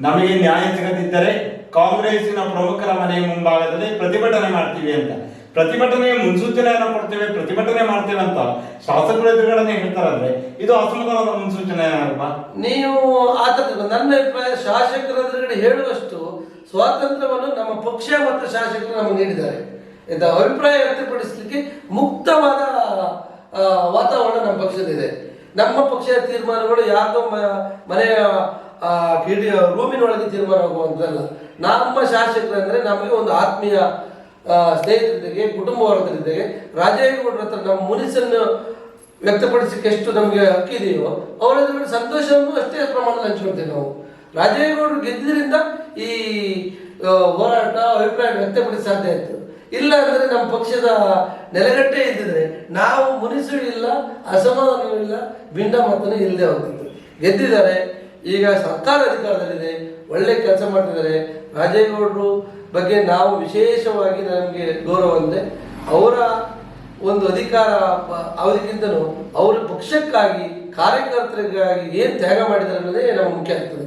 ನಮಗೆ ನ್ಯಾಯ ಸಿಗದಿದ್ದರೆ ಕಾಂಗ್ರೆಸ್ಸಿನ ಪ್ರಮುಖರ ಮನೆಯ ಮುಂಭಾಗದಲ್ಲಿ ಪ್ರತಿಭಟನೆ ಮಾಡ್ತೀವಿ ಅಂತ. ಪ್ರತಿಭಟನೆಯ ಮುನ್ಸೂಚನೆಯನ್ನು ಕೊಡ್ತೇವೆ ಪ್ರತಿಭಟನೆ ಮಾಡ್ತೇವೆ ಅಂತ ಶಾಸಕರು ಎದುರುಗಡೆ ಹೇಳ್ತಾರಂದ್ರೆ ಇದು ಅಸಮಾಧಾನದ ಮುನ್ಸೂಚನೆ ಅಲ್ವಾ? ನೀವು ಆತರ ನನ್ನ ಅಭಿಪ್ರಾಯ ಶಾಸಕರ ಎದುರುಗಡೆ ಹೇಳುವಷ್ಟು ಸ್ವಾತಂತ್ರ್ಯವನ್ನು ನಮ್ಮ ಪಕ್ಷ ಮತ್ತು ಶಾಸಕರು ನಮಗೆ ನೀಡಿದ್ದಾರೆ. ಇಂಥ ಅಭಿಪ್ರಾಯ ವ್ಯಕ್ತಪಡಿಸಲಿಕ್ಕೆ ಮುಕ್ತವಾದ ವಾತಾವರಣ ನಮ್ಮ ಪಕ್ಷದಿದೆ ನಮ್ಮ ಪಕ್ಷದ ತೀರ್ಮಾನಗಳು ಮ- ಮನೆಯ ಗಿಡಿಯ ರೂಮಿನೊಳಗೆ ತೀರ್ಮಾನ ಆಗುವಂಥದ್ದಲ್ಲ ನಮ್ಮ ಶಾಸಕರೆಂದರೆ ನಮಗೆ ಒಂದು ಆತ್ಮೀಯ ಆ, ಸ್ನೇಹಿತರಿದ್ದಾಗೆ ಕುಟುಂಬ ವರ್ಗದಲ್ಲಿದ್ದಾಗೆ ರಾಜೇಗೌಡರ ಹತ್ರ ನಮ್ಮ ಮುನಿಸನ್ನು ವ್ಯಕ್ತಪಡಿಸಕ್ಕೆ ಎಷ್ಟು ನಮಗೆ ಹಕ್ಕಿದೆಯೋ ಅವರ ಸಂತೋಷವನ್ನು ಅಷ್ಟೇ ಪ್ರಮಾಣದಲ್ಲಿ ಹಂಚಿಕೊಳ್ತೇವೆ ನಾವು. ರಾಜೇಗೌಡರು ಗೆದ್ದಿದ್ದರಿಂದ ಈ ಹೋರಾಟ ಅಭಿಪ್ರಾಯ ವ್ಯಕ್ತಪಡಿಸ ಸಾಧ್ಯ ಆಯಿತು. ಇಲ್ಲ ಅಂದ್ರೆ ನಮ್ಮ ಪಕ್ಷದ ನೆಲೆಗಟ್ಟೆ ಇದ್ದಿದ್ರೆ ನಾವು ಮುನಿಸಿಳು ಇಲ್ಲ, ಅಸಮಾಧಾನವೂ ಇಲ್ಲ ಇಲ್ಲದೆ ಹೋಗ್ತಿತ್ತು. ಗೆದ್ದಿದ್ದಾರೆ. ಈಗ ಸರ್ಕಾರ ಅಧಿಕಾರದಲ್ಲಿದೆ, ಒಳ್ಳೆ ಕೆಲಸ ಮಾಡ್ತಿದ್ದಾರೆ. ರಾಜೇಗೌಡರು ಬಗ್ಗೆ ನಾವು ವಿಶೇಷವಾಗಿ ನಮಗೆ ಗೌರವ ಅಂದರೆ ಅವರ ಒಂದು ಅಧಿಕಾರ ಅವಧಿಗಿಂತನೂ ಅವರ ಪಕ್ಷಕ್ಕಾಗಿ, ಕಾರ್ಯಕರ್ತರಿಗಾಗಿ ಏನು ತ್ಯಾಗ ಮಾಡಿದ್ದಾರೆ ಅನ್ನೋದೇ ನಮಗೆ ಮುಖ್ಯ ಆಗ್ತದೆ.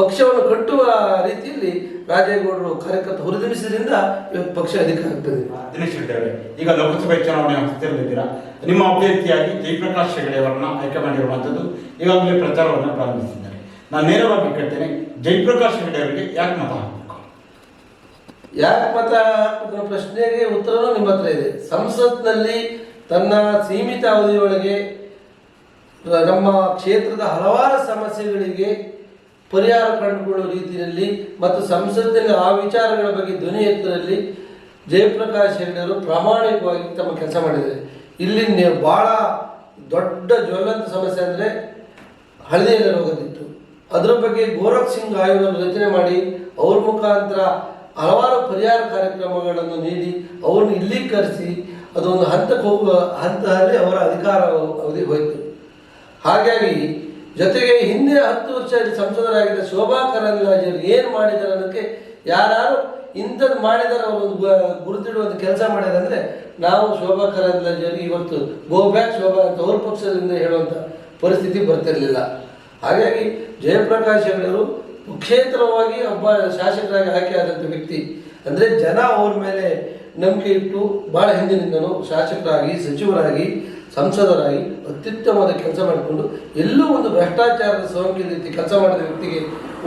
ಪಕ್ಷವನ್ನು ಕಟ್ಟುವ ರೀತಿಯಲ್ಲಿ ರಾಜೇಗೌಡರು ಕಾರ್ಯಕರ್ತ ಹುರಿದುಂಬಿಸಿದ್ರಿಂದ ಇವತ್ತು ಪಕ್ಷ ಅಧಿಕ ಆಗ್ತದೆ. ದಿನೇಶ್ ಶೆಟ್ಟಿ ಈಗ ಲೋಕಸಭೆ ಚುನಾವಣೆ ಹತ್ತಿರಲಿದ್ದೀರಾ ನಿಮ್ಮ ಅಭ್ಯರ್ಥಿಯಾಗಿ ಜಯಪ್ರಕಾಶ್ ಹೆಗಡೆ ಅವರನ್ನ ಆಯ್ಕೆ ಮಾಡಿರುವಂಥದ್ದು ಈಗಾಗಲೇ ಪ್ರಚಾರವನ್ನು ಪ್ರಾರಂಭಿಸಿದ್ದಾರೆ. ನಾನು ನೇರವಾಗಿ ಕೇಳ್ತೇನೆ ಜಯಪ್ರಕಾಶ್ ಹೆಗಡೆ ಅವರಿಗೆ ಯಾಕೆ ಮತ ಹಾಕಬೇಕು? ಯಾಕೆ ಮತ ಹಾಕುವ ಪ್ರಶ್ನೆಗೆ ಉತ್ತರವೂ ನಿಮ್ಮ ಹತ್ರ ಇದೆ. ಸಂಸತ್ನಲ್ಲಿ ತನ್ನ ಸೀಮಿತ ಅವಧಿಯೊಳಗೆ ನಮ್ಮ ಕ್ಷೇತ್ರದ ಹಲವಾರು ಸಮಸ್ಯೆಗಳಿಗೆ ಪರಿಹಾರ ಕಂಡುಕೊಳ್ಳುವ ರೀತಿಯಲ್ಲಿ ಮತ್ತು ಸಂಸತ್ತಿನಲ್ಲಿ ಆ ವಿಚಾರಗಳ ಬಗ್ಗೆ ಧ್ವನಿ ಎತ್ತರಲ್ಲಿ ಜಯಪ್ರಕಾಶ್ ಹೆಗಡೆಯವರು ಪ್ರಾಮಾಣಿಕವಾಗಿ ತಮ್ಮ ಕೆಲಸ ಮಾಡಿದ್ದಾರೆ. ಇಲ್ಲಿ ಭಾಳ ದೊಡ್ಡ ಜ್ವಲಂತ ಸಮಸ್ಯೆ ಅಂದರೆ ಹಳದಿಯಲ್ಲಿ ರೋಗದಿತ್ತು ಅದರ ಬಗ್ಗೆ ಗೋರಖ್ ಸಿಂಗ್ ಆಯೋಗವನ್ನು ರಚನೆ ಮಾಡಿ ಅವ್ರ ಮುಖಾಂತರ ಹಲವಾರು ಪರಿಹಾರ ಕಾರ್ಯಕ್ರಮಗಳನ್ನು ನೀಡಿ ಅವ್ರನ್ನ ಇಲ್ಲಿ ಕರೆಸಿ ಅದೊಂದು ಹಂತಕ್ಕೆ ಹೋಗುವ ಹಂತದಲ್ಲಿ ಅವರ ಅಧಿಕಾರ ಅವಧಿ ಹೋಯಿತು. ಹಾಗಾಗಿ ಜೊತೆಗೆ ಹಿಂದಿನ ಹತ್ತು ವರ್ಷ ಸಂಸದರಾಗಿದ್ದ ಶೋಭಾ ಕರಂದ್ಲಾಜರು ಏನು ಮಾಡಿದ್ದಾರೆ ಅನ್ನೋಕ್ಕೆ ಯಾರು ಇಂಥದ್ದು ಮಾಡಿದಾರೆ ಒಂದು ಗುರುತಿಡುವಂಥ ಕೆಲಸ ಮಾಡಿದಂದ್ರೆ ನಾವು ಶೋಭಾ ಕರಂದ್ಲಾಜೆಯವರಿಗೆ ಇವತ್ತು ಗೋ ಬ್ಯಾಕ್ ಶೋಭಾ ಅಂತ ಅವ್ರ ಪಕ್ಷದಿಂದ ಹೇಳುವಂಥ ಪರಿಸ್ಥಿತಿ ಬರ್ತಿರಲಿಲ್ಲ. ಹಾಗಾಗಿ ಜಯಪ್ರಕಾಶ್ ಅವರು ಕ್ಷೇತ್ರವಾಗಿ ಒಬ್ಬ ಶಾಸಕರಾಗಿ ಆಯ್ಕೆ ಆದಂಥ ವ್ಯಕ್ತಿ. ಅಂದರೆ ಜನ ಅವ್ರ ಮೇಲೆ ನಂಬಿಕೆ ಇಟ್ಟು ಭಾಳ ಹಿಂದಿನಿಂದನೂ ಶಾಸಕರಾಗಿ, ಸಚಿವರಾಗಿ ಸಂಸದರಾಗಿ ಅತ್ಯುತ್ತಮವಾದ ಕೆಲಸ ಮಾಡಿಕೊಂಡು ಎಲ್ಲೂ ಒಂದು ಭ್ರಷ್ಟಾಚಾರದ ಸೋಂಕಿನ ರೀತಿ ಕೆಲಸ ಮಾಡಿದ ವ್ಯಕ್ತಿಗೆ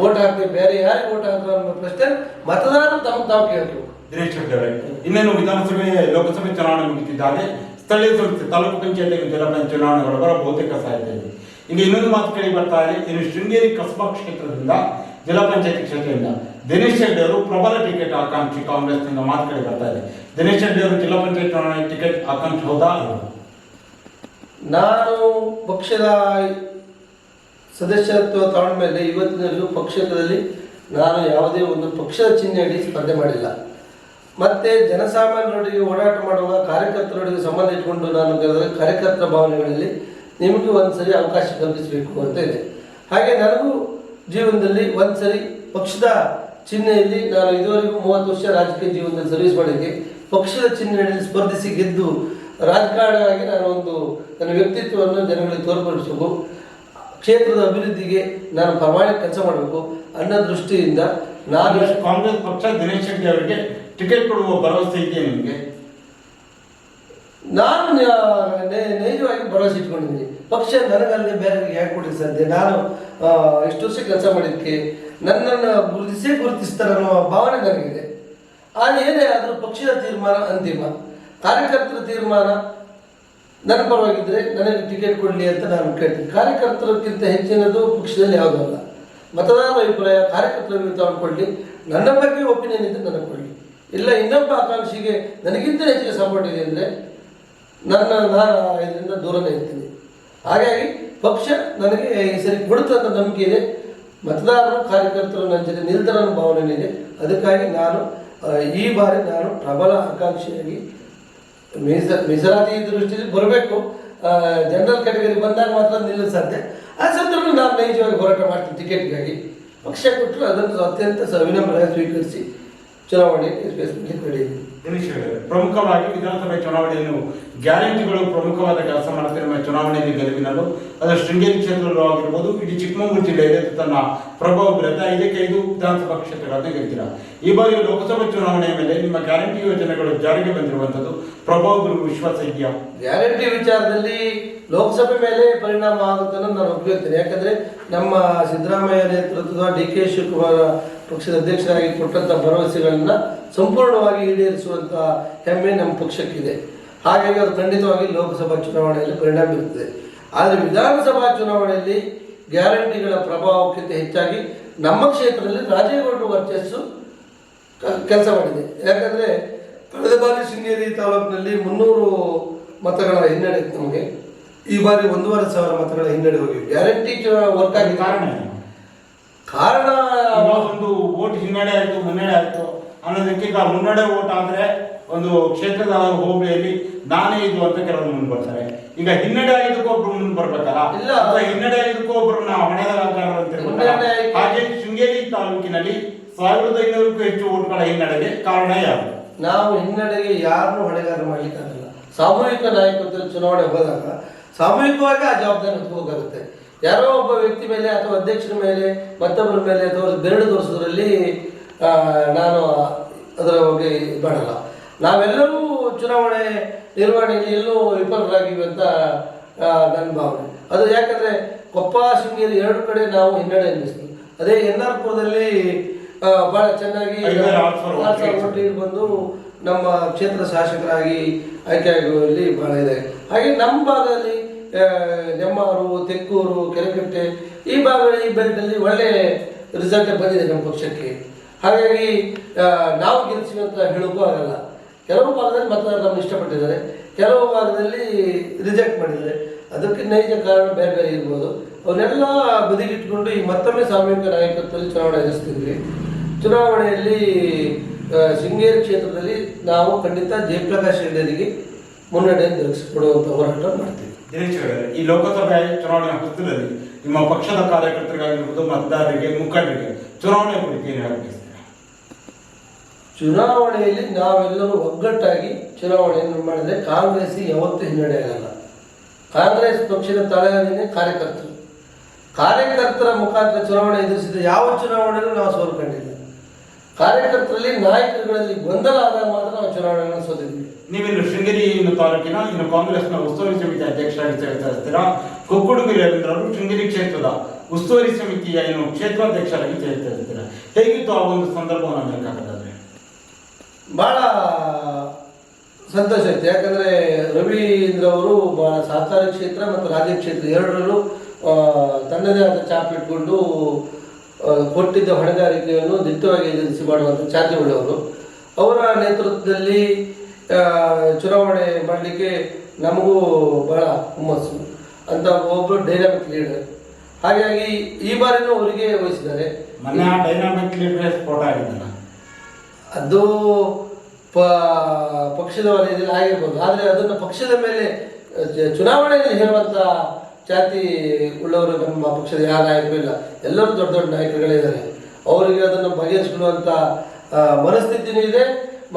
ಓಟ್ ಹಾಕಿ ಬೇರೆ ಯಾರಿಗೆ ಓಟ್ ಹಾಕೋ ಅನ್ನೋ ಪ್ರಶ್ನೆ ಮತದಾರರು ತಮ್ಮ ತಾವು ಕೇಳಿದರು. ದಿನೇಶ್ ಶೆಟ್ಟಿ ಅವರೇ, ಇನ್ನೇನು ವಿಧಾನಸಭೆ, ಲೋಕಸಭೆ ಚುನಾವಣೆ ಮುಗಿದಿದ್ದಾರೆ ಸ್ಥಳೀಯ ಸಂಸ್ಥೆ, ತಾಲೂಕು ಪಂಚಾಯತ್ ಜಿಲ್ಲಾ ಪಂಚಾಯತ್ ಚುನಾವಣೆಗಳು ಬರೋ ಬಹುತೇಕ ಸಾಧ್ಯತೆ ಇದೆ. ಇನ್ನು ಇನ್ನೊಂದು ಮಾತು ಕೇಳಿ ಬರ್ತಾ ಇದೆ, ಇನ್ನು ಶೃಂಗೇರಿ ಕಸ್ಬಾ ಕ್ಷೇತ್ರದಿಂದ, ಜಿಲ್ಲಾ ಪಂಚಾಯತ್ ಕ್ಷೇತ್ರದಿಂದ ದಿನೇಶ್ ಶೆಟ್ಟಿ ಅವರು ಪ್ರಬಲ ಟಿಕೆಟ್ ಆಕಾಂಕ್ಷಿ ಕಾಂಗ್ರೆಸ್ನಿಂದ ಮಾತು ಕೇಳಿ ಬರ್ತಾ ಇದೆ. ದಿನೇಶ್ ಶೆಟ್ಟಿ ಅವರು ಜಿಲ್ಲಾ ಪಂಚಾಯತ್ ಚುನಾವಣೆ ಟಿಕೆಟ್ ಆಕಾಂಕ್ಷಿ ಹೌದಾ? ನಾನು ಪಕ್ಷದ ಸದಸ್ಯತ್ವ ತಗೊಂಡ ಮೇಲೆ ಇವತ್ತಿನಲ್ಲೂ ಪಕ್ಷದಲ್ಲಿ ನಾನು ಯಾವುದೇ ಒಂದು ಪಕ್ಷದ ಚಿಹ್ನೆಯಡಿ ಸ್ಪರ್ಧೆ ಮಾಡಿಲ್ಲ. ಮತ್ತೆ ಜನಸಾಮಾನ್ಯರೊಟ್ಟಿಗೆ ಓಡಾಟ ಮಾಡುವ ಕಾರ್ಯಕರ್ತರೊಟ್ಟಿಗೆ ಸಂಬಂಧ ಇಟ್ಕೊಂಡು ನಾನು ಕಾರ್ಯಕರ್ತರ ಭಾವನೆಗಳಲ್ಲಿ ನಿಮಗೆ ಒಂದ್ಸರಿ ಅವಕಾಶ ಕಲ್ಪಿಸಬೇಕು ಅಂತ ಇದೆ. ಹಾಗೆ ನನಗೂ ಜೀವನದಲ್ಲಿ ಒಂದ್ಸರಿ ಪಕ್ಷದ ಚಿಹ್ನೆಯಲ್ಲಿ ನಾನು ಇದುವರೆಗೂ ಮೂವತ್ತು ವರ್ಷ ರಾಜಕೀಯ ಜೀವನದಲ್ಲಿ ಸರ್ವಿಸ್ ಮಾಡಿದ್ದೆ. ಪಕ್ಷದ ಚಿಹ್ನೆಯಲ್ಲಿ ಸ್ಪರ್ಧಿಸಿ ಗೆದ್ದು ರಾಜಕಾರಣವಾಗಿ ನಾನು ಒಂದು ನನ್ನ ವ್ಯಕ್ತಿತ್ವವನ್ನು ಜನಗಳಿಗೆ ತೋರ್ಪಡಿಸಬೇಕು. ಕ್ಷೇತ್ರದ ಅಭಿವೃದ್ಧಿಗೆ ನಾನು ಪ್ರಮಾಣಿಕ ಕೆಲಸ ಮಾಡಬೇಕು ಅನ್ನೋ ದೃಷ್ಟಿಯಿಂದ ನಾನು ಕಾಂಗ್ರೆಸ್ ಪಕ್ಷ ದಿನೇಶ್ ಶೆಟ್ಟಿ ಅವರಿಗೆ ಟಿಕೆಟ್ ಕೊಡುವ ಭರವಸೆ ಇದೆಯಾ ನಿಮಗೆ? ನಾನು ನೈಜವಾಗಿ ಭರವಸೆ ಇಟ್ಕೊಂಡಿದ್ದೀನಿ. ಪಕ್ಷ ನನಗಲ್ಲದೆ ಬೇರೆ ಯಾಕೆ ಕೊಡಿ ಸಾಧ್ಯ? ನಾನು ಎಷ್ಟು ವರ್ಷ ಕೆಲಸ ಮಾಡಿದ್ದಕ್ಕೆ ನನ್ನನ್ನು ಗುರುತಿಸೇ ಗುರುತಿಸ್ತಾರೆ ಅನ್ನೋ ಭಾವನೆ ನನಗಿದೆ. ಆದರೆ ಏನೇ ಆದರೂ ಪಕ್ಷದ ತೀರ್ಮಾನ ಅಂತಿಮ. ಕಾರ್ಯಕರ್ತರ ತೀರ್ಮಾನ ನನ್ನ ಪರವಾಗಿದ್ದರೆ ನನಗೆ ಟಿಕೆಟ್ ಕೊಡಲಿ ಅಂತ ನಾನು ಕೇಳ್ತೀನಿ. ಕಾರ್ಯಕರ್ತರಕ್ಕಿಂತ ಹೆಚ್ಚಿನದು ಪಕ್ಷದಲ್ಲಿ ಯಾವುದಲ್ಲ ಮತದಾರರ ಅಭಿಪ್ರಾಯ, ಕಾರ್ಯಕರ್ತರ ವಿರುದ್ಧ ಅಂದ್ಕೊಳ್ಳಿ ನನ್ನ ಬಗ್ಗೆ ಒಪಿನಿಯನ್ ಇದ್ದರೆ ನನಗೆ ಕೊಡಲಿ. ಇಲ್ಲ, ಇನ್ನೊಬ್ಬ ಆಕಾಂಕ್ಷಿಗೆ ನನಗಿಂತ ಹೆಚ್ಚಿಗೆ ಸಪೋರ್ಟ್ ಇದೆ ಅಂದರೆ ನನ್ನ ನಾನು ಇದರಿಂದ ದೂರನೇ ಇರ್ತೀನಿ. ಹಾಗಾಗಿ ಪಕ್ಷ ನನಗೆ ಈ ಸರಿ ಕೊಡುತ್ತಂತ ನಂಬಿಕೆ ಇದೆ. ಮತದಾರರು, ಕಾರ್ಯಕರ್ತರು ನನ್ನ ಜೊತೆ ನಿಲ್ತಾರೆ ಭಾವನೆ ಇದೆ. ಅದಕ್ಕಾಗಿ ನಾನು ಈ ಬಾರಿ ನಾನು ಪ್ರಬಲ ಆಕಾಂಕ್ಷಿಯಾಗಿ ಮೀಸ ಮೀಸಲಾತಿ ದೃಷ್ಟಿಯಲ್ಲಿ ಬರಬೇಕು. ಜನರಲ್ ಕ್ಯಾಟಗರಿ ಬಂದಾಗ ಮಾತ್ರ ನಿಲ್ಲಲು ಸಾಧ್ಯ. ಆ ಸಂದರ್ಭದಲ್ಲಿ ನಾನು ನೈಜವಾಗಿ ಹೋರಾಟ ಮಾಡ್ತೀನಿ ಟಿಕೆಟ್ಗಾಗಿ ಪಕ್ಷ ಕೊಟ್ಟರು ಅದನ್ನು ಅತ್ಯಂತ ಸವಿನಮ್ರ ಸ್ವೀಕರಿಸಿ. ದಿನೇಶ್ ಅವರೇ, ಪ್ರಮುಖವಾಗಿ ವಿಧಾನಸಭೆ ಚುನಾವಣೆಯನ್ನು ಗ್ಯಾರಂಟಿಗಳು ಪ್ರಮುಖವಾದ ಕೆಲಸ ಮಾಡುತ್ತಿರುವ ಚುನಾವಣೆಯಲ್ಲಿ ಗೆಲುವಿನಲ್ಲೂ ಅದರ ಶೃಂಗೇರಿ ಕ್ಷೇತ್ರದಲ್ಲೂ ಆಗಿರ್ಬೋದು ಇಡೀ ಚಿಕ್ಕಮಗಳೂರು ಜಿಲ್ಲೆಯಲ್ಲಿ ತನ್ನ ಪ್ರಭಾವ ಬೀರುತ್ತೆ. ಇದಕ್ಕೆ ಐದು ವಿಧಾನಸಭಾ ಕ್ಷೇತ್ರಗಳನ್ನು ಗೆಲ್ತೀರಾ ಈ ಬಾರಿ ಲೋಕಸಭಾ ಚುನಾವಣೆಯ ಮೇಲೆ ನಿಮ್ಮ ಗ್ಯಾರಂಟಿ ಯೋಜನೆಗಳು ಜಾರಿಗೆ ಬಂದಿರುವಂಥದ್ದು ಪ್ರಭಾವ ಬೀರುವ ವಿಶ್ವಾಸ ಇದೆಯಾ? ಗ್ಯಾರಂಟಿ ವಿಚಾರದಲ್ಲಿ ಲೋಕಸಭೆ ಮೇಲೆ ಪರಿಣಾಮ ಆಗುತ್ತೆ ನಾನು ಒಪ್ಪಿರ್ತೇನೆ ಯಾಕಂದ್ರೆ ನಮ್ಮ ಸಿದ್ದರಾಮಯ್ಯ ನೇತೃತ್ವದ ಡಿ ಕೆ ಶಿವಕುಮಾರ ಪಕ್ಷದ ಅಧ್ಯಕ್ಷರಾಗಿ ಕೊಟ್ಟಂಥ ಭರವಸೆಗಳನ್ನು ಸಂಪೂರ್ಣವಾಗಿ ಈಡೇರಿಸುವಂಥ ಹೆಮ್ಮೆ ನಮ್ಮ ಪಕ್ಷಕ್ಕಿದೆ. ಹಾಗಾಗಿ ಅದು ಖಂಡಿತವಾಗಿ ಲೋಕಸಭಾ ಚುನಾವಣೆಯಲ್ಲಿ ಪರಿಣಾಮ ಬೀರುತ್ತದೆ. ಆದರೆ ವಿಧಾನಸಭಾ ಚುನಾವಣೆಯಲ್ಲಿ ಗ್ಯಾರಂಟಿಗಳ ಪ್ರಭಾವಕ್ಕಿಂತ ಹೆಚ್ಚಾಗಿ ನಮ್ಮ ಕ್ಷೇತ್ರದಲ್ಲಿ ರಾಜೇಗೌಡರು ವರ್ಚಸ್ಸು ಕೆಲಸ ಮಾಡಿದೆ. ಯಾಕಂದ್ರೆ ಕಳೆದ ಬಾರಿ ಶೃಂಗೇರಿ ತಾಲೂಕಿನಲ್ಲಿ ಮುನ್ನೂರು ಮತಗಳ ಹಿನ್ನಡೆ ನಮಗೆ. ಈ ಬಾರಿ ಒಂದೂವರೆ ಸಾವಿರ ಮತಗಳ ಹಿನ್ನಡೆ ಹೋಗಿ ಗ್ಯಾರಂಟಿ ವರ್ಕ್ ಆಗಿ ಕಾರಣ? ಕಾರಣ ಒಂದು ಓಟ್ ಹಿನ್ನಡೆ ಆಯ್ತು ಮುನ್ನಡೆ ಆಯ್ತು ಅನ್ನೋದಕ್ಕೆ ಈಗ ಮುನ್ನಡೆ ಓಟ್ ಆದ್ರೆ ಒಂದು ಕ್ಷೇತ್ರದ ಹೋಬಳಿಯಲ್ಲಿ ನಾನೇ ಇದು ಅಂತ ಕೆಲವರು ಮುಂದೆ ಬರ್ತಾರೆ. ಈಗ ಹಿನ್ನಡೆ ಆಗಿದ್ದಕ್ಕೂ ಒಬ್ರು ಮುಂದೆ ಬರ್ಬೇಕಲ್ಲ? ಇಲ್ಲ. ಅಥವಾ ಹಿನ್ನಡೆ ಆಗಿದ್ದಕ್ಕೂ ನಾವು ಹೊಣೆಗಾರರು ಅಂತ ಹಾಗೆ ಶೃಂಗೇರಿ ತಾಲೂಕಿನಲ್ಲಿ ಸಾವಿರದ ಐನೂರಕ್ಕೂ ಹೆಚ್ಚು ಓಟ್ಗಳ ಹಿನ್ನಡೆಗೆ ಕಾರಣ ಯಾರು ನಾವು ಹಿನ್ನಡೆಗೆ ಯಾರನ್ನೂ ಹೊಣೆಗಾರ ಮಾಡಲಿಕ್ಕಾಗಲ್ಲ ಸಾಮೂಹಿಕ ನಾಯಕತ್ವ ಚುನಾವಣೆ ಹೋದಾಗ ಸಾಮೂಹಿಕವಾಗಿ ಆ ಜವಾಬ್ದಾರಿ ಹೊತ್ಕೋಬೇಕಾಗುತ್ತೆ ಯಾರೋ ಒಬ್ಬ ವ್ಯಕ್ತಿ ಮೇಲೆ ಅಥವಾ ಅಧ್ಯಕ್ಷರ ಮೇಲೆ ಮತ್ತೊಬ್ಬರ ಮೇಲೆ ತೋರಿಸ್ ಬೆರಳು ತೋರಿಸೋದ್ರಲ್ಲಿ ನಾನು ಅದರ ಬಗ್ಗೆ ಮಾಡಲ್ಲ ನಾವೆಲ್ಲರೂ ಚುನಾವಣೆ ನಿರ್ವಹಣೆಯಲ್ಲಿ ಎಲ್ಲೂ ವಿಫಲರಾಗಿವೆ ಅಂತ ನನ್ನ ಭಾವನೆ. ಅದು ಯಾಕಂದ್ರೆ ಕೊಪ್ಪ ಶೃಂಗೇರಿ ಎರಡು ಕಡೆ ನಾವು ಹಿನ್ನಡೆ ಅನ್ನಿಸ್ತೀವಿ ಅದೇ ಎನ್ ಆರ್ ಪುರದಲ್ಲಿ ಭಾಳ ಬಹಳ ಚೆನ್ನಾಗಿ ಬಂದು ನಮ್ಮ ಕ್ಷೇತ್ರ ಶಾಸಕರಾಗಿ ಆಯ್ಕೆ ಆಗುವಲ್ಲಿ ಬಹಳ ಇದೆ. ಹಾಗೆ ನಮ್ಮ ಭಾಗದಲ್ಲಿ ನೆಮ್ಮಾರು, ತೆಕ್ಕೂರು, ಕೆರೆಕಟ್ಟೆ ಈ ಭಾಗಗಳ ಈ ಬೆಲ್ಟಲ್ಲಿ ಒಳ್ಳೆ ರಿಸಲ್ಟ್ ಬಂದಿದೆ ನಮ್ಮ ಪಕ್ಷಕ್ಕೆ. ಹಾಗಾಗಿ ನಾವು ಗೆಲ್ಸಿವಿ ಅಂತ ಹೇಳೋಕ್ಕೂ ಆಗಲ್ಲ. ಕೆಲವು ಭಾಗದಲ್ಲಿ ಮತದಾರರು ನಮ್ಗೆ ಇಷ್ಟಪಟ್ಟಿದ್ದಾರೆ. ಕೆಲವು ಭಾಗದಲ್ಲಿ ರಿಜೆಕ್ಟ್ ಮಾಡಿದ್ದಾರೆ. ಅದಕ್ಕೆ ನೈಜ ಕಾರಣ ಬೇರೆ ಬೇರೆ ಇರ್ಬೋದು. ಅವನ್ನೆಲ್ಲ ಬದಿಗಿಟ್ಕೊಂಡು ಈ ಮತ್ತೊಮ್ಮೆ ಸಾಮೂಹಿಕ ನಾಯಕತ್ವದಲ್ಲಿ ಚುನಾವಣೆ ಎದುರಿಸ್ತಿದ್ವಿ. ಚುನಾವಣೆಯಲ್ಲಿ ಶೃಂಗೇರಿ ಕ್ಷೇತ್ರದಲ್ಲಿ ನಾವು ಖಂಡಿತ ಜಯಪ್ರಕಾಶ್ ರೆಡ್ಡಿಯವರಿಗೆ ಮುನ್ನಡೆಯನ್ನು ದೊರಕಿಸಿಕೊಡುವಂಥ ಹೋರಾಟ ಮಾಡ್ತೀವಿ. ದಿನೇಶ್ ಈ ಲೋಕಸಭೆ ಚುನಾವಣೆ ಹೊತ್ತದಲ್ಲಿ ನಿಮ್ಮ ಪಕ್ಷದ ಕಾರ್ಯಕರ್ತರಿಗಾಗಿರ್ಬೋದು ಮತದಾರರಿಗೆ, ಮುಖಂಡರಿಗೆ, ಚುನಾವಣೆ ಕುರಿತು ಏನು ಹೇಳಕ್ ಚುನಾವಣೆಯಲ್ಲಿ ನಾವೆಲ್ಲರೂ ಒಗ್ಗಟ್ಟಾಗಿ ಚುನಾವಣೆಯನ್ನು ಮಾಡಿದರೆ ಕಾಂಗ್ರೆಸ್ ಯಾವತ್ತೂ ಹಿನ್ನಡೆ ಆಗಲ್ಲ. ಕಾಂಗ್ರೆಸ್ ಪಕ್ಷದ ತಳಹದಿನೇ ಕಾರ್ಯಕರ್ತರು. ಕಾರ್ಯಕರ್ತರ ಮುಖಾಂತರ ಚುನಾವಣೆ ಎದುರಿಸಿದ ಯಾವ ಚುನಾವಣೆಯಲ್ಲೂ ನಾವು ಸೋಲು ಕಂಡಿಲ್ಲ ಕಾರ್ಯಕರ್ತರಲ್ಲಿ ನಾಯಕರುಗಳಲ್ಲಿ ಗೊಂದಲ ಆದಾಗ ಮಾತ್ರ ನಾವು ಚುನಾವಣೆಯನ್ನು ಸೋತಿದ್ವಿ. ನೀವಿನ್ನು ಶೃಂಗೇರಿ ತಾಲೂಕಿನ, ಇನ್ನು ಕಾಂಗ್ರೆಸ್ನ ಉಸ್ತುವಾರಿ ಸಮಿತಿ ಅಧ್ಯಕ್ಷರಾಗಿ ಸೇರ್ತಾ ಇರ್ತೀರಾ? ರವೀಂದ್ರ ಅವರು ಶೃಂಗೇರಿ ಕ್ಷೇತ್ರದ ಉಸ್ತುವಾರಿ ಸಮಿತಿಯ ಏನು ಕ್ಷೇತ್ರಾಧ್ಯಕ್ಷರಾಗಿ ಸೇರ್ತಾ ಇರ್ತೀರಾ? ಹೇಗಿತ್ತು ಆ ಒಂದು ಸಂದರ್ಭವನ್ನು ಲೆಕ್ಕಹಾಕಿದ್ರೆ ಬಹಳ ಸಂತೋಷ ಆಯ್ತು ಯಾಕಂದರೆ ರವೀಂದ್ರ ಅವರು ಬಹಳ ಸಹಕಾರ ಕ್ಷೇತ್ರ ಮತ್ತು ರಾಜ್ಯ ಕ್ಷೇತ್ರ ಎರಡರಲ್ಲೂ ತನ್ನದೇ ಆದ ಚಾಪ್ ಇಟ್ಕೊಂಡು ಕೊಟ್ಟಿದ್ದ ಹೊಣೆಗಾರಿಕೆಯನ್ನು ದಿಟ್ಟವಾಗಿ ಎದುರಿಸಿ ಮಾಡುವಂಥ ಚಾತಿ ಉಳ್ಳವರು ಅವರ ನೇತೃತ್ವದಲ್ಲಿ ಚುನಾವಣೆ ಮಾಡಲಿಕ್ಕೆ ನಮಗೂ ಬಹಳ ಹುಮ್ಮಸ್ಸು. ಅಂತ ಒಬ್ಬರು ಡೈನಾಮಿಕ್ ಲೀಡರ್ ಹಾಗಾಗಿ ಈ ಬಾರಿನೂ ಅವರಿಗೆ ವಹಿಸಿದ್ದಾರೆ. ಡೈನಾಮಿಕ್ ಲೀಡರ್ ಸ್ಫೋಟ ಆಗಿದ್ದಲ್ಲ ಅದು ಪ ಪಕ್ಷದ ವಲಯದಲ್ಲಿ ಆಗಿರ್ಬೋದು. ಆದರೆ ಅದನ್ನು ಪಕ್ಷದ ಮೇಲೆ ಚುನಾವಣೆಯಲ್ಲಿ ಹೇಳುವಂಥ ಜಾತಿ ಉಳ್ಳವರು ನಮ್ಮ ಪಕ್ಷದ ಯಾವ ನಾಯಕರು ಇಲ್ಲ. ಎಲ್ಲರೂ ದೊಡ್ಡ ದೊಡ್ಡ ನಾಯಕರುಗಳಿದ್ದಾರೆ ಅವರಿಗೆ ಅದನ್ನು ಬಗೆಹರಿಸಿಕೊಳ್ಳುವಂಥ ಮನಸ್ಥಿತಿನೂ ಇದೆ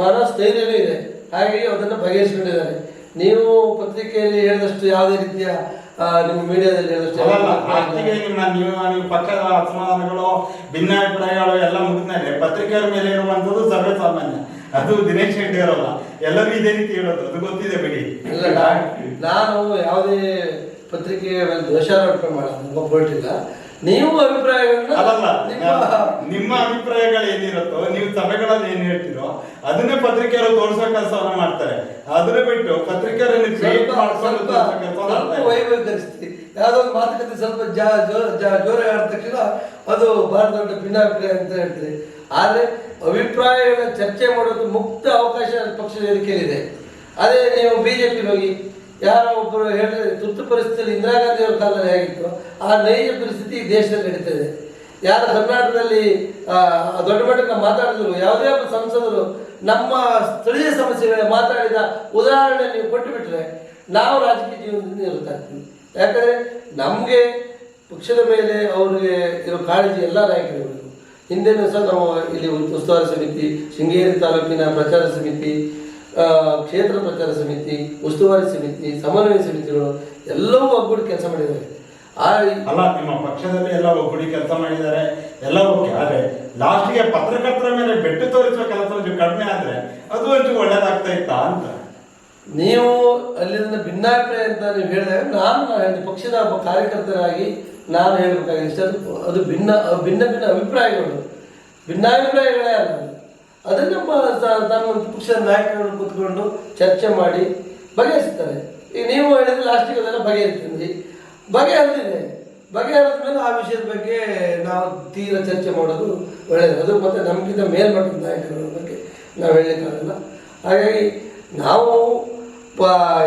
ಮನಸ್ಥೈರ್ಯವೂ ಇದೆ. ಹಾಗಾಗಿ ಅದನ್ನು ಬಗೆಹರಿಸಿಕೊಂಡಿದ್ದಾರೆ. ನೀವು ಪತ್ರಿಕೆಯಲ್ಲಿ ಹೇಳಿದಷ್ಟು ಯಾವುದೇ ರೀತಿಯ ನಿಮ್ಮ ಮೀಡಿಯಾದಲ್ಲಿ ಹೇಳಿದಷ್ಟು ನೀವು ನೀವು ಪಕ್ಷದ ಅಸಮಾಧಾನಗಳು ಭಿನ್ನಾಭಿಪ್ರಾಯಗಳು ಎಲ್ಲ ಮುಗಿದ್ಮೇಲೆ ಪತ್ರಿಕೆಯವರ ಮೇಲೆ ಇರುವಂತದ್ದು ಸರ್ವೇ ಸಾಮಾನ್ಯ. ಅದು ದಿನೇಶ್ ಶೆಟ್ಟಿ ಅವರಲ್ಲ. ಎಲ್ಲರೂ ಇದೇ ರೀತಿ ಹೇಳೋದು. ಅದು ಗೊತ್ತಿದೆ ಬಿಡಿ. ಇಲ್ಲ ನಾನು ಯಾವುದೇ ಪತ್ರಿಕೆಯ ಮೇಲೆ ದೋಷಾರೋಪಣೆ ಮಾಡೋದು ನೀವು ಅಭಿಪ್ರಾಯಗಳನ್ನ ಅಲ್ಲಲ್ಲ ನಿಮ್ಮ ಅಭಿಪ್ರಾಯಗಳು ಏನಿರುತ್ತೋ ನೀವು ಸಭೆಗಳಲ್ಲಿ ಏನ್ ಹೇಳ್ತೀರೋ ಅದನ್ನೇ ಪತ್ರಿಕೆಯವರು ತೋರಿಸೋ ಕೆಲಸವನ್ನ ಮಾಡ್ತಾರೆ. ಅದನ್ನ ಬಿಟ್ಟು ಪತ್ರಿಕೆಯರನ್ನು ಯಾವ್ದೊಂದು ಮಾಡ್ಕೊಂಡು ಯಾವುದೋ ಒಂದು ಮಾತುಕತೆ ಸ್ವಲ್ಪ ಜೋರಾಗಿ ಆದ ತಕ್ಷಣ ಅದು ಬಹಳ ದೊಡ್ಡ ಭಿನ್ನಾಭಿಪ್ರಾಯ ಅಂತ ಹೇಳ್ತೀರಿ. ಆದರೆ ಅಭಿಪ್ರಾಯಗಳ ಚರ್ಚೆ ಮಾಡೋದು ಮುಕ್ತ ಅವಕಾಶ ಪಕ್ಷದ ಇದೆ ಅದೇ ನೀವು ಬಿಜೆಪಿ ಹೋಗಿ ಯಾರೋ ಒಬ್ಬರು ಹೇಳಿದ್ರೆ, ತುರ್ತು ಪರಿಸ್ಥಿತಿಯಲ್ಲಿ ಇಂದಿರಾ ಗಾಂಧಿ ಅವರ ಕಾಲದಲ್ಲಿ ಹೇಗಿತ್ತು? ಆ ನೈಜ ಪರಿಸ್ಥಿತಿ ಈ ದೇಶದಲ್ಲಿ ನಡೀತದೆ ಯಾರು ಕರ್ನಾಟಕದಲ್ಲಿ ದೊಡ್ಡ ಮಟ್ಟಕ್ಕೆ ಮಾತಾಡಿದ್ರು, ಯಾವುದೇ ಒಬ್ಬ ಸಂಸದರು ನಮ್ಮ ಸ್ಥಳೀಯ ಸಮಸ್ಯೆಗಳ ಮಾತಾಡಿದ ಉದಾಹರಣೆ ನೀವು ಕೊಟ್ಟು ಬಿಟ್ರೆ ನಾವು ರಾಜಕೀಯ ಜೀವನದಿಂದ ನಿವೃತ್ತಾಗ್ತೀವಿ ಯಾಕಂದರೆ ನಮಗೆ ಪಕ್ಷದ ಮೇಲೆ ಅವರಿಗೆ ಇರೋ ಕಾಳಜಿ ಎಲ್ಲ ನಾಯಕರುಗಳು. ಹಿಂದೆನೂ ಸಹ ನಾವು ಇಲ್ಲಿ ಉಸ್ತುವಾರಿ ಸಮಿತಿ, ಶೃಂಗೇರಿ ತಾಲೂಕಿನ ಪ್ರಚಾರ ಸಮಿತಿ ಕ್ಷೇತ್ರ ಪ್ರಚಾರ ಸಮಿತಿ ಉಸ್ತುವಾರಿ ಸಮಿತಿ ಸಮನ್ವಯ ಸಮಿತಿಗಳು ಎಲ್ಲವೂ ಒಗ್ಗೂಡಿ ಕೆಲಸ ಮಾಡಿದ್ದಾರೆ. ಆ ಅಲ್ಲ ನಿಮ್ಮ ಪಕ್ಷದಲ್ಲಿ ಎಲ್ಲ ಒಗ್ಗೂಡಿ ಕೆಲಸ ಮಾಡಿದ್ದಾರೆ. ಎಲ್ಲ ಓಕೆ ಆದರೆ ಲಾಸ್ಟ್ಗೆ ಪತ್ರಕರ್ತರ ಮೇಲೆ ಬೆಟ್ಟು ತೋರಿಸುವ ಕೆಲಸ ಒಂಚೂರು ಕಡಿಮೆ ಆದರೆ ಅದು ಒಂಚೂರು ಒಳ್ಳೇದಾಗ್ತಾ ಇತ್ತಾ ಅಂತ. ನೀವು ಅಲ್ಲಿಂದ ಭಿನ್ನಾಭಿಪ್ರಾಯ ಅಂತ ನೀವು ಹೇಳಿದಾಗ ನಾನು ಪಕ್ಷದ ಒಬ್ಬ ಕಾರ್ಯಕರ್ತರಾಗಿ ನಾನು ಹೇಳಬೇಕಾಗಿದೆ ಇಷ್ಟ ಅದು- ಅದು ಭಿನ್ನ ಭಿನ್ನ ಭಿನ್ನ ಅಭಿಪ್ರಾಯಗಳು. ಭಿನ್ನಾಭಿಪ್ರಾಯಗಳೇ ಅಲ್ಲ. ಅದನ್ನು ನಮ್ಮ ಪಕ್ಷದ ನಾಯಕರು ಕೂತ್ಕೊಂಡು ಚರ್ಚೆ ಮಾಡಿ ಬಗೆಹರಿಸ್ತಾರೆ. ಈಗ ನೀವು ಹೇಳಿದ್ರೆ ಲಾಸ್ಟಿಗೆ ಅದೆಲ್ಲ ಬಗೆಹರಿಸ್ತೀನಿ. ಬಗೆಹರಿದಿದೆ. ಬಗೆಹರಿದ ಮೇಲೆ ಆ ವಿಷಯದ ಬಗ್ಗೆ ನಾವು ತೀರ ಚರ್ಚೆ ಮಾಡೋದು ಒಳ್ಳೆಯದು. ಅದು ಮತ್ತೆ ನಮಗಿಂತ ಮೇಲ್ಮಟ್ಟದ ನಾಯಕರ ಬಗ್ಗೆ ನಾವು ಹೇಳಲಿಕ್ಕಾಗಲ್ಲ. ಹಾಗಾಗಿ ನಾವು ಪ,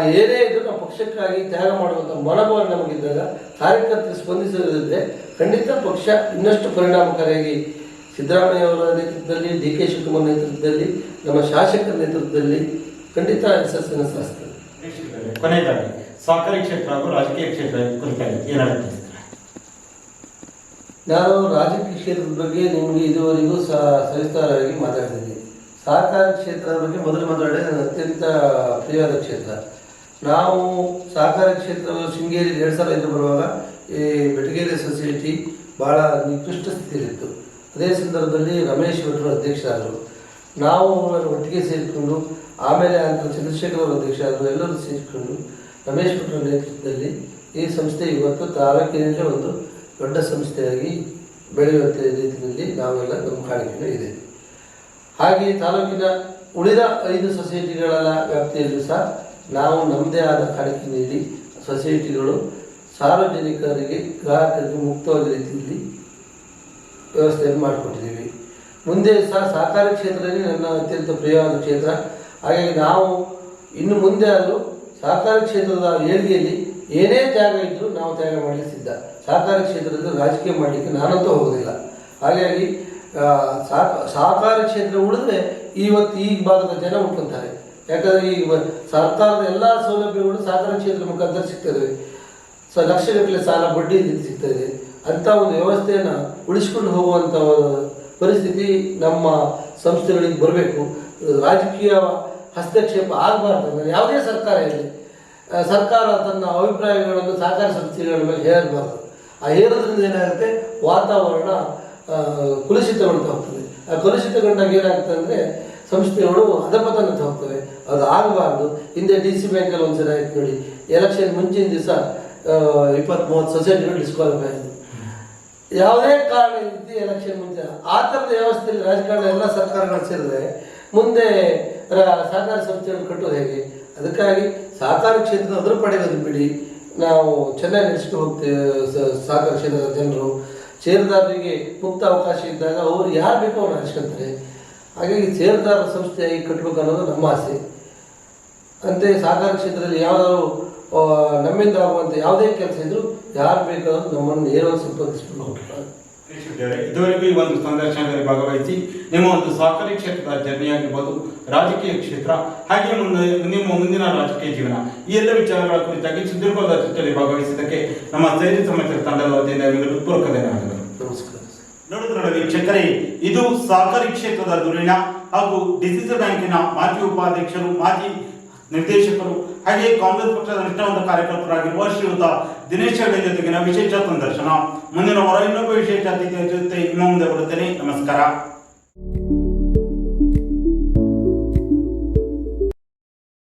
ಏನೇ ಇದ್ದರೂ ನಾವು ಪಕ್ಷಕ್ಕಾಗಿ ತ್ಯಾಗ ಮಾಡುವಂಥ ಮನೋಭಾವ ನಮಗಿದ್ದಾಗ ಕಾರ್ಯಕರ್ತರು ಸ್ಪಂದಿಸದಿದ್ದರೆ ಖಂಡಿತ ಪಕ್ಷ ಇನ್ನಷ್ಟು ಪರಿಣಾಮಕಾರಿಯಾಗಿ ಸಿದ್ದರಾಮಯ್ಯ ಅವರ ನೇತೃತ್ವದಲ್ಲಿ ಡಿ ಕೆ ಶಿವಕುಮಾರ್ ನೇತೃತ್ವದಲ್ಲಿ ನಮ್ಮ ಶಾಸಕರ ನೇತೃತ್ವದಲ್ಲಿ ಖಂಡಿತ ಯಶಸ್ಸನ್ನು ಸಾಧಿಸ್ತದೆ ಕೊನೆಯದಾಗಿ ಸಹಕಾರಿ ಕ್ಷೇತ್ರ ಹಾಗೂ ರಾಜಕೀಯ ಕ್ಷೇತ್ರ ಕುರಿತಾಗಿ ಏನಾಗುತ್ತೆ ನಾನು ರಾಜಕೀಯ ಕ್ಷೇತ್ರದ ಬಗ್ಗೆ ನಿಮಗೆ ಇದುವರೆಗೂ ಸವಿಸ್ತಾರವಾಗಿ ಮಾತಾಡ್ತಿದ್ದೀನಿ ಸಹಕಾರ ಕ್ಷೇತ್ರದ ಬಗ್ಗೆ ಮೊದಲು ಮಾತಾಡಿದ್ರೆ ನನ್ನ ಅತ್ಯಂತ ಪ್ರಿಯವಾದ ಕ್ಷೇತ್ರ. ನಾವು ಸಹಕಾರ ಕ್ಷೇತ್ರ ಶೃಂಗೇರಿ ಎರಡು ಸಾವಿರ ಐದು ಬರುವಾಗ ಈ ಬೆಟಗೇರಿ ಸೊಸೈಟಿ ಭಾಳ ನಿಕೃಷ್ಟ ಸ್ಥಿತಿಯಲ್ಲಿತ್ತು. ಅದೇ ಸಂದರ್ಭದಲ್ಲಿ ರಮೇಶ್ ಭಟ್ರು ಅಧ್ಯಕ್ಷರಾದರು. ನಾವು ಅವರನ್ನು ಒಟ್ಟಿಗೆ ಸೇರಿಕೊಂಡು, ಆಮೇಲೆ ಅಂತ ಚಂದ್ರಶೇಖರ್ ಅವರು ಅಧ್ಯಕ್ಷರಾದರು, ಎಲ್ಲರೂ ಸೇರಿಕೊಂಡು ರಮೇಶ್ ಭಟ್ರ ನೇತೃತ್ವದಲ್ಲಿ ಈ ಸಂಸ್ಥೆ ಇವತ್ತು ತಾಲೂಕಿನಲ್ಲೇ ಒಂದು ದೊಡ್ಡ ಸಂಸ್ಥೆಯಾಗಿ ಬೆಳೆಯುವಂಥ ರೀತಿಯಲ್ಲಿ ನಾವೆಲ್ಲ ನಮ್ಮ ಕಾಣಿಕೆ ಇದೆ. ಹಾಗೆ ತಾಲೂಕಿನ ಉಳಿದ ಐದು ಸೊಸೈಟಿಗಳ ವ್ಯಾಪ್ತಿಯಲ್ಲೂ ಸಹ ನಾವು ನಮ್ಮದೇ ಆದ ಕಾಣಿಕೆ ನೀಡಿ ಸೊಸೈಟಿಗಳು ಸಾರ್ವಜನಿಕರಿಗೆ ಗ್ರಾಹಕರಿಗೆ ಮುಕ್ತವಾದ ರೀತಿಯಲ್ಲಿ ವ್ಯವಸ್ಥೆಯನ್ನು ಮಾಡಿಕೊಟ್ಟಿದ್ದೀವಿ. ಮುಂದೆ ಸಹ ಸಹಕಾರಿ ಕ್ಷೇತ್ರದಲ್ಲಿ ನನ್ನ ಅತ್ಯಂತ ಪ್ರಿಯವಾದ ಕ್ಷೇತ್ರ. ಹಾಗಾಗಿ ನಾವು ಇನ್ನು ಮುಂದೆ ಆದರೂ ಸಹಕಾರ ಕ್ಷೇತ್ರದ ಏಳಿಗೆಯಲ್ಲಿ ಏನೇ ತ್ಯಾಗ ಇದ್ದರೂ ನಾವು ತ್ಯಾಗ ಮಾಡಲಿಕ್ಕೆ ಸಿದ್ಧ. ಸಹಕಾರ ಕ್ಷೇತ್ರದಲ್ಲಿ ರಾಜಕೀಯ ಮಾಡಲಿಕ್ಕೆ ನಾನಂತೂ ಹೋಗೋದಿಲ್ಲ. ಹಾಗಾಗಿ ಸಹಕಾರ ಸಹಕ, ಸಹಕಾರಿ ಕ್ಷೇತ್ರ ಉಳಿದ್ರೆ ಇವತ್ತು ಈ ಭಾಗದ ಜನ ಉಟ್ಕೊಂತಾರೆ. ಯಾಕಂದರೆ ಈ ಸರ್ಕಾರದ ಎಲ್ಲ ಸೌಲಭ್ಯಗಳು ಸಹಕಾರ ಕ್ಷೇತ್ರ ಮುಖಾಂತರ ಸಿಗ್ತದೆ. ಸೊ, ಲಕ್ಷಗಟ್ಟಲೆ ಸಾಲ ಬಡ್ಡಿ ರೀತಿ ಸಿಗ್ತಾ ಇದೆ ಅಂಥ ಒಂದು ವ್ಯವಸ್ಥೆಯನ್ನು ಉಳಿಸ್ಕೊಂಡು ಹೋಗುವಂಥ ಪರಿಸ್ಥಿತಿ ನಮ್ಮ ಸಂಸ್ಥೆಗಳಿಗೆ ಬರಬೇಕು. ರಾಜಕೀಯ ಹಸ್ತಕ್ಷೇಪ ಆಗಬಾರ್ದು. ಅಂದರೆ ಯಾವುದೇ ಸರ್ಕಾರ ಇರಲಿ. ಸರ್ಕಾರ ತನ್ನ ಅಭಿಪ್ರಾಯಗಳನ್ನು ಸಹಕಾರ ಸಂಸ್ಥೆಗಳ ಮೇಲೆ ಹೇರಬಾರ್ದು ಆ ಹೇರೋದ್ರಿಂದ ಏನಾಗುತ್ತೆ? ವಾತಾವರಣ ಕುಲುಷಿತಗೊಳ್ತಾ ಹೋಗ್ತದೆ. ಆ ಕುಲುಷಿತಗೊಂಡಾಗ ಏನಾಗುತ್ತೆ ಅಂದರೆ ಸಂಸ್ಥೆಗಳು ಅಧಪತನಕ್ಕೆ ಹೋಗ್ತವೆ. ಅದು ಆಗಬಾರ್ದು. ಹಿಂದೆ ಡಿ ಸಿ ಬ್ಯಾಂಕಲ್ಲಿ ಸಲ ಆಯ್ತು ನೋಡಿ. ಎಲೆಕ್ಷನ್ ಮುಂಚಿನ ದಿವಸ ಇಪ್ಪತ್ತ್ ಮೂವತ್ತು ಸೊಸೈಟಿಗಳು ಡಿಸ್ಕ್ವಾಲಿಫೈ ಆಯಿತು. ಯಾವುದೇ ಕಾರಣ ರೀತಿ ಎಲೆಕ್ಷನ್ ಮುಂಚೆ ಆ ಥರದ ವ್ಯವಸ್ಥೆಯಲ್ಲಿ ರಾಜಕಾರಣ ಎಲ್ಲ ಸರ್ಕಾರಗಳು ಸೇರಿದ್ರೆ ಮುಂದೆ ಸಹಕಾರ ಸಂಸ್ಥೆಯನ್ನು ಕಟ್ಟೋದು ಹೇಗೆ? ಅದಕ್ಕಾಗಿ ಸಹಕಾರ ಕ್ಷೇತ್ರದ ಅದ್ರ ಪಡೆಯೋದು ಬಿಡಿ. ನಾವು ಚೆನ್ನಾಗಿ ನಡೆಸ್ಕೊಂಡು ಹೋಗ್ತೇವೆ ಸಹಕಾರ ಕ್ಷೇತ್ರದ ಜನರು. ಷೇರುದಾರರಿಗೆ ಮುಕ್ತ ಅವಕಾಶ ಇದ್ದಾಗ ಅವರು ಯಾರು ಬೇಕೋ ಅವ್ರು ನಡೆಸ್ಕೊಂತಾರೆ. ಹಾಗಾಗಿ ಷೇರುದಾರ ಸಂಸ್ಥೆಯಾಗಿ ಕಟ್ಟಬೇಕು ಅನ್ನೋದು ನಮ್ಮ ಆಸೆ. ಅಂತೆ ಸಹಕಾರ ಕ್ಷೇತ್ರದಲ್ಲಿ ಯಾವ್ದಾದ್ರು ನಮ್ಮಿಂದ ಆಗುವಂಥ ಯಾವುದೇ ಕೆಲಸ ಇದ್ರು ಯಾರು ಬೇಕಾದ್ರೂ ನಮ್ಮನ್ನು ನೇರವಾಗಿ ಸಂಪರ್ಕಿಸಬೇಕು ಹೋಗ್ತಾರೆ. ಇದುವರೆಗೂ ಈ ಒಂದು ಸಂದರ್ಶನದಲ್ಲಿ ಭಾಗವಹಿಸಿ ನಿಮ್ಮ ಒಂದು ಸಹಕಾರಿ ಕ್ಷೇತ್ರದ ಜರ್ನಿ ಆಗಿರ್ಬೋದು ರಾಜಕೀಯ ಕ್ಷೇತ್ರ ಹಾಗೆ ಮುಂದೆ ನಿಮ್ಮ ಮುಂದಿನ ರಾಜಕೀಯ ಜೀವನ ಈ ಎಲ್ಲ ವಿಚಾರಗಳ ಕುರಿತಾಗಿ ಸುದೀರ್ಘವಾದ ಚರ್ಚೆಯಲ್ಲಿ ಭಾಗವಹಿಸಿದ್ದಕ್ಕೆ ನಮ್ಮ ಸೈನಿಕ ಸಮಾಚಾರ ತಂಡದ ವತಿಯಿಂದ ನಿಮಗೆ ಹೃತ್ಪೂರ್ವಕ ಧನ್ಯವಾದಗಳು. ನಮಸ್ಕಾರ. ವೀಕ್ಷಕರೇ ಇದು ಸಹಕಾರಿ ಕ್ಷೇತ್ರದ ಧುರೀಣ ಹಾಗೂ ಡಿಸಿಸಿ ಬ್ಯಾಂಕಿನ ಮಾಜಿ ಉಪಾಧ್ಯಕ್ಷರು ಮಾಜಿ ನಿರ್ದೇಶಕರು ಹಾಗೆ ಕಾಂಗ್ರೆಸ್ ಪಕ್ಷದ ನಿಷ್ಠಾವಂತ ಕಾರ್ಯಕರ್ತರಾಗಿರುವ ಶ್ರೀಯುತ ದಿನೇಶ್ ಹೆಗಡೆ ಜೊತೆಗಿನ ವಿಶೇಷ ಸಂದರ್ಶನ. ಮುಂದಿನ ವಾರ ಇನ್ನೊಬ್ಬ ವಿಶೇಷ ಅತಿಥಿಯ ಜೊತೆ ಮುಂದೆ ಬರುತ್ತೇನೆ. ನಮಸ್ಕಾರ.